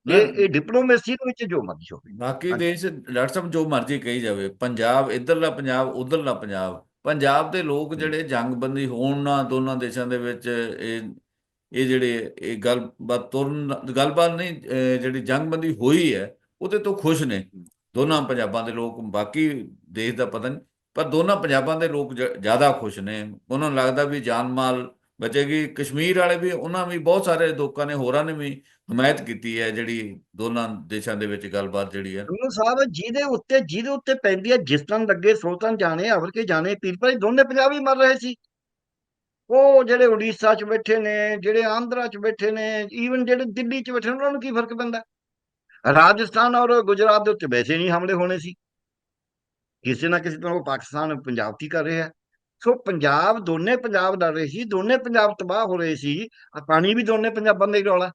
ਇਹ ਇਹ ਡਿਪਲੋਮੇਸੀ ਦੇ ਵਿੱਚ ਜੋ ਮਰਜ਼ੀ ਹੋਵੇ। ਬਾਕੀ। ਦੇਸ਼ ਡਾਕਟਰ ਸਾਹਿਬ ਜੋ ਮਰਜ਼ੀ ਕਹੀ ਜਾਵੇ ਪੰਜਾਬ ਇਧਰਲਾ ਪੰਜਾਬ ਉਧਰਲਾ ਪੰਜਾਬ। ਪੰਜਾਬ ਦੇ ਲੋਕ ਜਿਹੜੇ ਜੰਗਬੰਦੀ ਹੋਣ ਨਾ ਦੋਨਾਂ ਦੇਸ਼ਾਂ ਦੇ ਵਿੱਚ ਇਹ ਇਹ ਜਿਹੜੇ ਇਹ ਗੱਲਬਾਤ ਤੁਰਨ ਗੱਲਬਾਤ ਨਹੀਂ ਜਿਹੜੀ ਜੰਗਬੰਦੀ ਹੋਈ ਹੈ ਉਹਦੇ ਤੋਂ ਖੁਸ਼ ਨੇ। ਦੋਨਾਂ ਪੰਜਾਬਾਂ ਦੇ ਲੋਕ ਬਾਕੀ ਦੇਸ਼ ਦਾ ਪਤਾ ਨਹੀਂ ਪਰ ਦੋਨਾਂ ਪੰਜਾਬਾਂ ਦੇ ਲੋਕ ਜ਼ਿਆਦਾ ਖੁਸ਼ ਨੇ। ਉਹਨਾਂ ਨੂੰ ਲੱਗਦਾ ਵੀ ਜਾਨ ਮਾਲ ਬਚੇਗੀ। ਕਸ਼ਮੀਰ ਵਾਲੇ ਵੀ ਉਹਨਾਂ ਵੀ ਬਹੁਤ ਸਾਰੇ ਲੋਕਾਂ ਨੇ ਹੋਰਾਂ ਨੇ ਵੀ ਹਮਾਇਤ ਕੀਤੀ ਹੈ ਜਿਹੜੀ ਦੋਨਾਂ ਦੇਸ਼ਾਂ ਦੇ ਵਿੱਚ ਗੱਲਬਾਤ ਜਿਹੜੀ ਹੈ। ਗੁਰੂ ਸਾਹਿਬ ਜਿਹਦੇ ਉੱਤੇ ਜਿਹਦੇ ਉੱਤੇ ਪੈਂਦੀ ਹੈ ਜਿਸ ਤਰ੍ਹਾਂ ਲੱਗੇ ਸੋਤਨ ਜਾਣੇ ਅਵਰ ਕੇ ਜਾਣੇ ਪੀਰ ਭਾਈ ਦੋਨੇ ਪੰਜਾਬੀ ਮਰ ਰਹੇ ਸੀ। ਉਹ ਜਿਹੜੇ ਉੜੀਸਾ 'ਚ ਬੈਠੇ ਨੇ ਜਿਹੜੇ ਆਂਧਰਾ 'ਚ ਬੈਠੇ ਨੇ ਈਵਨ ਜਿਹੜੇ ਦਿੱਲੀ 'ਚ ਬੈਠੇ ਨੇ ਉਹਨਾਂ ਨੂੰ ਕੀ ਫ਼ਰਕ ਪੈਂਦਾ? ਰਾਜਸਥਾਨ ਔਰ ਗੁਜਰਾਤ ਦੇ ਉੱਤੇ ਵੈਸੇ ਨਹੀਂ ਹਮਲੇ ਹੋਣੇ ਸੀ। ਕਿਸੇ ਨਾ ਕਿਸੇ ਤਰ੍ਹਾਂ ਉਹ ਪਾਕਿਸਤਾਨ ਪੰਜਾਬ ਕੀ ਕਰ ਰਿਹਾ। ਸੋ ਪੰਜਾਬ ਦੋਨੇ ਪੰਜਾਬ ਲੜ ਰਹੇ ਸੀ ਦੋਨੇ ਪੰਜਾਬ ਤਬਾਹ ਹੋ ਰਹੇ ਸੀ। ਆਹ ਪਾਣੀ ਵੀ ਦੋਨੇ ਪੰਜਾਬਾਂ ਦਾ ਰੌਲਾ।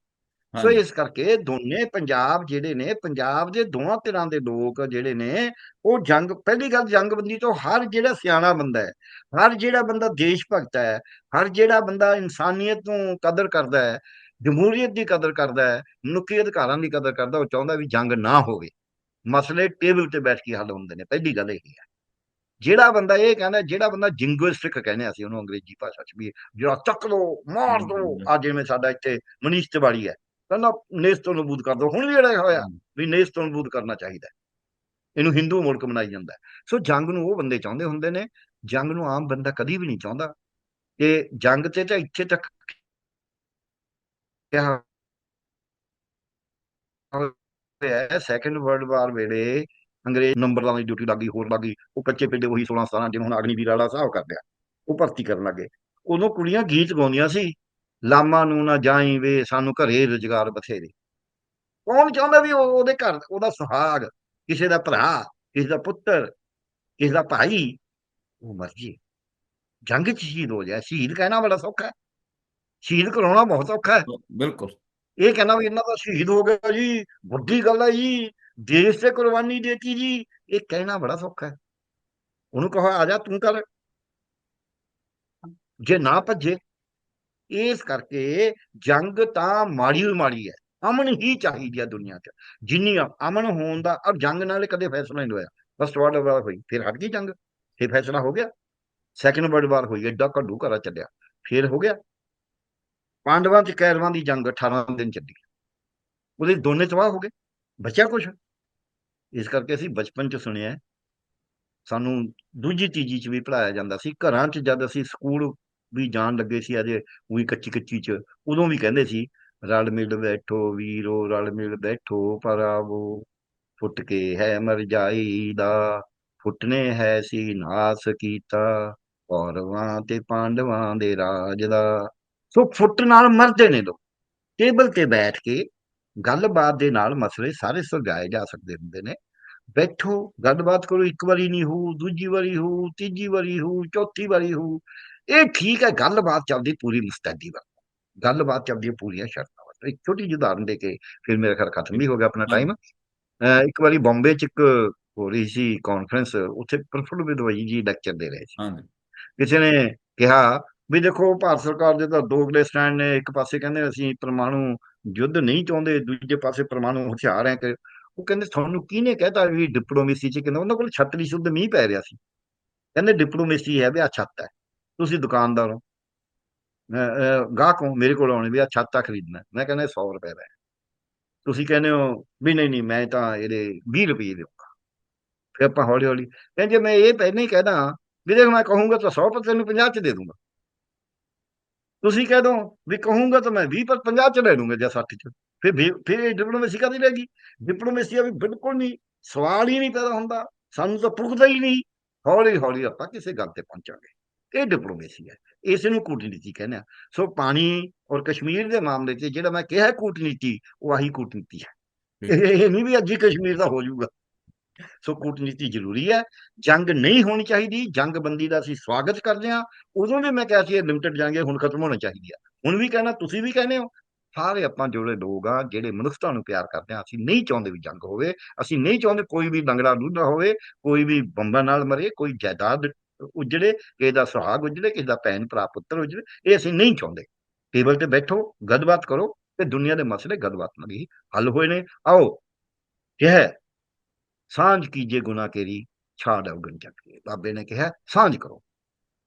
ਸੋ ਇਸ ਕਰਕੇ ਦੋਨੇ ਪੰਜਾਬ ਜਿਹੜੇ ਨੇ ਪੰਜਾਬ ਦੇ ਦੋਹਾਂ ਤਰ੍ਹਾਂ ਦੇ ਲੋਕ ਜਿਹੜੇ ਨੇ ਉਹ ਜੰਗ ਪਹਿਲੀ ਗੱਲ ਜੰਗਬੰਦੀ ਤੋਂ ਹਰ ਜਿਹੜਾ ਸਿਆਣਾ ਬੰਦਾ ਹੈ ਹਰ ਜਿਹੜਾ ਬੰਦਾ ਦੇਸ਼ ਭਗਤ ਹੈ ਹਰ ਜਿਹੜਾ ਬੰਦਾ ਇਨਸਾਨੀਅਤ ਨੂੰ ਕਦਰ ਕਰਦਾ ਹੈ ਜਮਹੂਰੀਅਤ ਦੀ ਕਦਰ ਕਰਦਾ ਹੈ ਮਨੁੱਖੀ ਅਧਿਕਾਰਾਂ ਦੀ ਕਦਰ ਕਰਦਾ ਉਹ ਚਾਹੁੰਦਾ ਵੀ ਜੰਗ ਨਾ ਹੋਵੇ ਮਸਲੇ ਟੇਬਲ ਤੇ ਬੈਠ ਕੇ ਹੱਲ ਹੁੰਦੇ ਨੇ ਪਹਿਲੀ ਗੱਲ ਇਹ ਹੈ ਜਿਹੜਾ ਬੰਦਾ ਇਹ ਕਹਿੰਦਾ ਜਿਹੜਾ ਬੰਦਾ ਜਿੰਗੋਇਸਟਿਕ ਕਹਿੰਦੇ ਅਸੀਂ ਉਹਨੂੰ ਅੰਗਰੇਜ਼ੀ ਭਾਸ਼ਾ 'ਚ ਵੀ ਜਿਹੜਾ ਚੱਕ ਲੋ ਮਾਰ ਦੋ ਆ ਜਿਵੇਂ ਸਾਡਾ ਇੱਥੇ ਮਨੀਸ਼ ਤਿਵਾੜੀ ਹੈ ਕਹਿੰਦਾ ਨੇਸ ਤੋਂ ਨਬੂਦ ਕਰ ਦੋ ਹੁਣ ਵੀ ਜਿਹੜਾ ਹੋਇਆ ਵੀ ਨੇਸ ਤੋਂ ਨਬੂਦ ਕਰਨਾ ਚਾਹੀਦਾ। ਇਹਨੂੰ ਹਿੰਦੂ ਮੁਲਕ ਬਣਾਈ ਜਾਂਦਾ। ਸੋ ਜੰਗ ਨੂੰ ਉਹ ਬੰਦੇ ਚਾਹੁੰਦੇ ਹੁੰਦੇ ਨੇ ਜੰਗ ਨੂੰ ਆਮ ਬੰਦਾ ਕਦੀ ਵੀ ਨਹੀਂ ਚਾਹੁੰਦਾ ਤੇ ਜੰਗ ਤੇ ਤਾਂ ਇੱਥੇ ਤੱਕ ਹੋਇਆ ਸੈਕੰਡ ਵਰਲਡ ਵਾਰ ਵੇਲੇ ਅੰਗਰੇਜ਼ ਨੰਬਰਦਾਰਾਂ ਦੀ ਡਿਊਟੀ ਲੱਗੀ ਹੋਰ ਲੱਗੀ ਉਹ ਕੱਚੇ ਪਿੰਡੇ ਉਹੀ 16 17 ਜਿਵੇਂ ਹੁਣ ਅਗਨੀਵੀਰ ਵਾਲਾ ਹਿਸਾਬ ਕਰਦੇ ਆ ਉਹ ਭਰਤੀ ਕਰਨ ਲੱਗੇ ਉਦੋਂ ਕੁੜੀਆਂ ਗੀਤ ਗਾਉਂਦੀਆਂ ਸੀ, ਲਾਮਾ ਨੂੰ ਨਾ ਜਾਈ ਵੇ ਸਾਨੂੰ ਘਰੇ ਰੁਜ਼ਗਾਰ ਬਥੇਰੇ। ਕੌਣ ਚਾਹੁੰਦਾ ਵੀ ਉਹਦੇ ਘਰ, ਉਹਦਾ ਸੁਹਾਗ, ਕਿਸੇ ਦਾ ਭਰਾ, ਕਿਸੇ ਦਾ ਪੁੱਤਰ, ਕਿਸੇ ਦਾ ਭਾਈ, ਉਹ ਮਰ ਜੇ ਜੰਗ 'ਚ ਸ਼ਹੀਦ ਹੋ ਜਾਏ। ਸ਼ਹੀਦ ਕਹਿਣਾ ਬੜਾ ਸੌਖਾ ਹੈ। ਸ਼ਹੀਦ ਕਰਾਉਣਾ ਬਹੁਤ ਔਖਾ ਹੈ। ਬਿਲਕੁਲ। ਇਹ ਕਹਿੰਦਾ ਵੀ ਇਹਨਾਂ ਦਾ ਸ਼ਹੀਦ ਹੋ ਗਿਆ ਜੀ ਵੱਡੀ ਗੱਲ ਹੈ ਜੀ ਦੇਸ਼ ਤੇ ਕੁਰਬਾਨੀ ਦੇਤੀ ਜੀ ਇਹ ਕਹਿਣਾ ਬੜਾ ਸੌਖਾ ਹੈ। ਉਹਨੂੰ ਕਹੋ ਆ ਜਾ ਤੂੰ ਕਰ। ਜੇ ਨਾ ਭੱਜੇ ਇਸ ਕਰਕੇ ਜੰਗ ਤਾਂ ਮਾੜੀ ਹੀ ਮਾੜੀ ਹੈ। ਅਮਨ ਹੀ ਚਾਹੀਦੀ ਹੈ ਦੁਨੀਆ 'ਚ। ਜਿੰਨੀ ਅਮਨ ਹੋਣ ਦਾ ਔਰ ਜੰਗ ਨਾਲ ਕਦੇ ਫੈਸਲਾ ਨਹੀਂ ਹੋਇਆ। ਫਸਟ ਵਰਲਡ ਵਾਰ ਹੋਈ ਫਿਰ ਹਟ ਗਈ ਜੰਗ। ਫਿਰ ਫੈਸਲਾ ਹੋ ਗਿਆ। ਸੈਕੰਡ ਵਰਲਡ ਵਾਰ ਹੋਈ ਐਡਾ ਘੱਡੂ ਘਰਾ ਚੱਲਿਆ। ਫਿਰ ਹੋ ਗਿਆ। ਪਾਂਡਵਾਂ ਤੇ ਕੈਰਵਾਂ ਦੀ ਜੰਗ 18 ਦਿਨ ਚੱਲੀ। ਉਹਦੇ ਦੋਨੇ ਤਬਾਹ ਹੋ ਗਏ, ਬਚਿਆ ਕੁਛ? ਇਸ ਕਰਕੇ ਅਸੀਂ ਬਚਪਨ ਚ ਸੁਣਿਆ ਸਾਨੂੰ ਦੂਜੀ ਤੀਜੀ ਚ ਵੀ ਪੜਾਇਆ ਜਾਂਦਾ ਸੀ। ਘਰਾਂ ਚ ਜਦ ਅਸੀਂ ਸਕੂਲ ਵੀ ਜਾਣ ਲੱਗੇ ਸੀ, ਅਜੇ ਉਹੀ ਕੱਚੀ ਕੱਚੀ ਚ, ਉਦੋਂ ਵੀ ਕਹਿੰਦੇ ਸੀ, ਰਲ ਮਿਲ ਬੈਠੋ ਵੀਰੋ, ਰਲ ਮਿਲ ਬੈਠੋ ਪਰਾਵੋ ਫੁੱਟ ਕੇ ਹੈ ਮਰ ਜਾਈ ਦਾ ਫੁੱਟਨੇ ਹੈ ਸੀ ਨਾਸ ਕੀਤਾ, ਕੌਰਵਾਂ ਤੇ ਪਾਂਡਵਾਂ ਦੇ ਰਾਜ ਦਾ। ਸੋ ਫੁੱਟ ਨਾਲ ਮਰਦੇ ਨੇ ਲੋਕ। ਟੇਬਲ ਤੇ ਬੈਠ ਕੇ ਗੱਲਬਾਤ ਦੇ ਨਾਲ ਮਸਲੇ ਸਾਰੇ ਸੁਲਝਾਏ ਜਾ ਸਕਦੇ ਹੁੰਦੇ ਨੇ। ਬੈਠੋ ਗੱਲਬਾਤ ਕਰੋ ਇੱਕ ਵਾਰੀ ਨਹੀਂ ਹੋਊ ਦੂਜੀ ਵਾਰੀ ਹੋਊ ਤੀਜੀ ਵਾਰੀ ਹੋਊ ਚੌਥੀ ਵਾਰੀ ਹੋਊ। ਇਹ ਠੀਕ ਹੈ ਗੱਲਬਾਤ ਚੱਲਦੀ ਪੂਰੀ ਮੁਸਤੈਦੀ ਵੱਲ। ਗੱਲਬਾਤ ਚੱਲਦੀ ਹੈ ਪੂਰੀਆਂ ਸ਼ਰਤਾਂ ਵੱਲ। ਇੱਕ ਛੋਟੀ ਜਿਹੀ ਉਦਾਹਰਨ ਦੇ ਕੇ ਫਿਰ ਮੇਰੇ ਖਿਆਲ ਖਤਮ ਵੀ ਹੋ ਗਿਆ ਆਪਣਾ ਟਾਈਮ ਇੱਕ ਵਾਰੀ ਬੰਬੇ ਚ ਇੱਕ ਹੋ ਰਹੀ ਸੀ ਕਾਨਫਰੰਸ ਉੱਥੇ ਪ੍ਰਫੁੱਲ ਵਿਦਵਾਈ ਜੀ ਲੈਕਚਰ ਦੇ ਰਹੇ ਸੀ। ਹਾਂਜੀ। ਕਿਸੇ ਨੇ ਕਿਹਾ ਵੀ ਦੇਖੋ, ਭਾਰਤ ਸਰਕਾਰ ਦੇ ਤਾਂ ਦੋ ਅਗਲੇ ਸਟੈਂਡ ਨੇ, ਇੱਕ ਪਾਸੇ ਕਹਿੰਦੇ ਅਸੀਂ ਪਰਮਾਣੂ ਯੁੱਧ ਨਹੀਂ ਚਾਹੁੰਦੇ, ਦੂਜੇ ਪਾਸੇ ਪਰਮਾਣੂ ਹਥਿਆਰ ਹੈ ਕਿ, ਉਹ ਕਹਿੰਦੇ ਤੁਹਾਨੂੰ ਕਿਹਨੇ ਕਹਿਤਾ ਵੀ ਡਿਪਲੋਮੇਸੀ ਚ ਕਹਿੰਦਾ, ਉਹਨਾਂ ਕੋਲ ਛਤਰੀ ਸ਼ੁੱਧ ਮੀਂਹ ਪੈ ਰਿਹਾ ਸੀ। ਕਹਿੰਦੇ ਡਿਪਲੋਮੇਸੀ ਹੈ ਵੀ ਆ ਛੱਤ ਹੈ, ਤੁਸੀਂ ਦੁਕਾਨਦਾਰ ਹੋ। ਗਾਹਕ ਹੋ, ਮੇਰੇ ਕੋਲ ਆਉਣੇ ਵੀ ਆ ਛੱਤ ਆ ਖਰੀਦਣਾ, ਮੈਂ ਕਹਿੰਦਾ 100 ਰੁਪਏ ਦਾ ਤੁਸੀਂ ਕਹਿੰਦੇ ਹੋ ਵੀ ਨਹੀਂ ਨਹੀਂ, ਮੈਂ ਤਾਂ ਇਹਦੇ 20 ਰੁਪਏ ਦੇਵਾਂਗਾ ਫਿਰ ਆਪਾਂ ਹੌਲੀ ਹੌਲੀ ਕਹਿੰਦੇ ਮੈਂ ਇਹ ਪਹਿਲਾਂ ਹੀ ਕਹਿਦਾ ਵੀ ਦੇਖ ਮੈਂ ਕਹੂੰਗਾ ਤਾਂ 100 ਪਰ ਤੈਨੂੰ 50 ਚ ਦੇ ਦੂੰਗਾ। ਤੁਸੀਂ ਕਹਿ ਦੋ ਵੀ ਕਹੂੰਗਾ ਤਾਂ ਮੈਂ 20 ਪਰ 50 ਚ ਲੈ ਲੂੰਗਾ ਜਾਂ 60 ਚ। ਫਿਰ ਫਿਰ ਇਹ ਡਿਪਲੋਮੇਸੀ ਕਾਦੀ ਰਹੇਗੀ ਡਿਪਲੋਮੇਸੀ ਆ ਵੀ ਬਿਲਕੁਲ ਨਹੀਂ ਸਵਾਲ ਹੀ ਨਹੀਂ ਪੈਦਾ ਹੁੰਦਾ ਸਾਨੂੰ ਤਾਂ ਪੁੱਗਦਾ ਹੀ ਨਹੀਂ। ਹੌਲੀ ਹੌਲੀ ਆਪਾਂ ਕਿਸੇ ਗੱਲ ਤੇ ਪਹੁੰਚਾਂਗੇ। ਇਹ ਡਿਪਲੋਮੇਸੀ ਹੈ ਇਸ ਨੂੰ ਕੂਟਨੀਤੀ ਕਹਿੰਦੇ ਆ। ਸੋ ਪਾਣੀ ਔਰ ਕਸ਼ਮੀਰ ਦੇ ਮਾਮਲੇ 'ਚ ਜਿਹੜਾ ਮੈਂ ਕਿਹਾ ਕੂਟਨੀਤੀ ਉਹ ਆਹੀ ਕੂਟਨੀਤੀ ਹੈ। ਇਹ ਇਹ ਨਹੀਂ ਵੀ ਅੱਜ ਹੀ ਕਸ਼ਮੀਰ ਦਾ ਹੋ ਜਾਊਗਾ। ਸੋ ਕੂਟਨੀਤੀ ਜ਼ਰੂਰੀ ਹੈ। ਜੰਗ ਨਹੀਂ ਹੋਣੀ ਚਾਹੀਦੀ। ਜੰਗ ਬੰਦੀ ਦਾ ਅਸੀਂ ਸਵਾਗਤ ਕਰਦੇ ਹਾਂ। ਉਦੋਂ ਵੀ ਮੈਂ ਕਿਹਾ ਸੀ ਇਹ ਲਿਮਟਿਡ ਜੰਗ ਹੁਣ ਖਤਮ ਹੋਣੀ ਚਾਹੀਦੀ ਹੈ। ਹੁਣ ਵੀ ਕਹਿਣਾ, ਤੁਸੀਂ ਵੀ ਕਹਿੰਦੇ ਹੋ। ਸਾਰੇ ਆਪਾਂ ਜਿਹੜੇ ਲੋਕ ਆ ਜਿਹੜੇ ਮਨੁੱਖਤਾ ਨੂੰ ਪਿਆਰ ਕਰਦੇ ਆ ਅਸੀਂ ਨਹੀਂ ਚਾਹੁੰਦੇ ਵੀ ਜੰਗ ਹੋਵੇ। ਅਸੀਂ ਨਹੀਂ ਚਾਹੁੰਦੇ ਕੋਈ ਵੀ ਲੰਗੜਾ ਲੂਲਾ ਹੋਵੇ, ਕੋਈ ਵੀ ਬੰਬਾਂ ਨਾਲ ਮਰੇ, ਕੋਈ ਜਾਇਦਾਦ ਉਜੜੇ, ਕਿਸੇ ਦਾ ਸੁਹਾਗ ਉਜੜੇ, ਕਿਸੇ ਦਾ ਭੈਣ ਭਰਾ ਪੁੱਤਰ ਉਜੜੇ। ਇਹ ਅਸੀਂ ਨਹੀਂ ਚਾਹੁੰਦੇ। ਟੇਬਲ ਤੇ ਬੈਠੋ, ਗੱਲਬਾਤ ਕਰੋ ਤੇ ਦੁਨੀਆ ਦੇ ਮਸਲੇ ਗੱਲਬਾਤ ਨਾਲ ਹੀ ਹੱਲ ਹੋਏ ਨੇ। ਆਓ, ਇਹ ਸਾਂਝ ਕੀਜੇ ਗੁਨਾ ਕੇਰੀ ਛਾੜ ਅਵਗਨ ਚੱਕੀਏ ਬਾਬੇ ਨੇ ਕਿਹਾ ਸਾਂਝ ਕਰੋ।